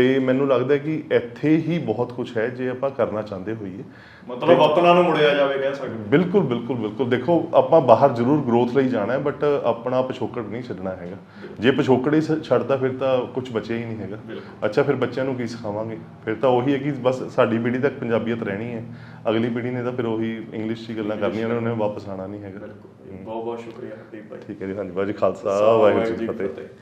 ਤੇ ਮੈਨੂੰ ਲੱਗਦਾ ਹੈ ਕਿ ਇੱਥੇ ਹੀ ਬਹੁਤ ਕੁਝ ਹੈ ਜੇ ਆਪਾਂ ਕਰਨਾ ਚਾਹੁੰਦੇ ਹੋਈਏ। ਮਤਲਬ ਵਤਨਾਂ ਨੂੰ ਮੁੜਿਆ ਜਾਵੇ ਕਹਿ ਸਕਦੇ ਬਿਲਕੁਲ ਬਿਲਕੁਲ ਬਿਲਕੁਲ। ਦੇਖੋ ਆਪਾਂ ਬਾਹਰ ਜ਼ਰੂਰ ਗਰੋਥ ਲਈ ਜਾਣਾ ਹੈ ਬਟ ਆਪਣਾ ਪਿਛੋਕੜ ਨਹੀਂ ਛੱਡਣਾ ਹੈਗਾ। ਜੇ ਪਿਛੋਕੜ ਹੀ ਛੱਡਦਾ ਫਿਰ ਤਾਂ ਕੁਝ ਬਚਿਆ ਹੀ ਨਹੀਂ ਹੈਗਾ। ਅੱਛਾ ਫਿਰ ਬੱਚਿਆਂ ਨੂੰ ਕੀ ਸਿਖਾਵਾਂਗੇ? ਫਿਰ ਤਾਂ ਉਹੀ ਹੈ ਕਿ ਬਸ ਸਾਡੀ ਪੀੜ੍ਹੀ ਤੱਕ ਪੰਜਾਬੀਅਤ ਰਹਿਣੀ ਹੈ। ਅਗਲੀ ਪੀੜ੍ਹੀ ਨੇ ਤਾਂ ਫਿਰ ਉਹੀ ਇੰਗਲਿਸ਼ 'ਚ ਗੱਲਾਂ ਕਰਨੀਆਂ ਨੇ ਉਹਨੇ ਵਾਪਸ ਆਣਾ ਨਹੀਂ ਹੈਗਾ। ਬਿਲਕੁਲ। ਬਹੁਤ ਬਹੁਤ ਸ਼ੁਕਰੀਆ ਹਰਦੀਪ ਭਾਈ। ਠੀਕ ਹੈ ਜੀ ਹਾਂਜੀ। ਬਾਜੀ ਖਾਲਸਾ ਵਾਹਿਗੁਰੂ ਜੀ ਫਤਿਹ।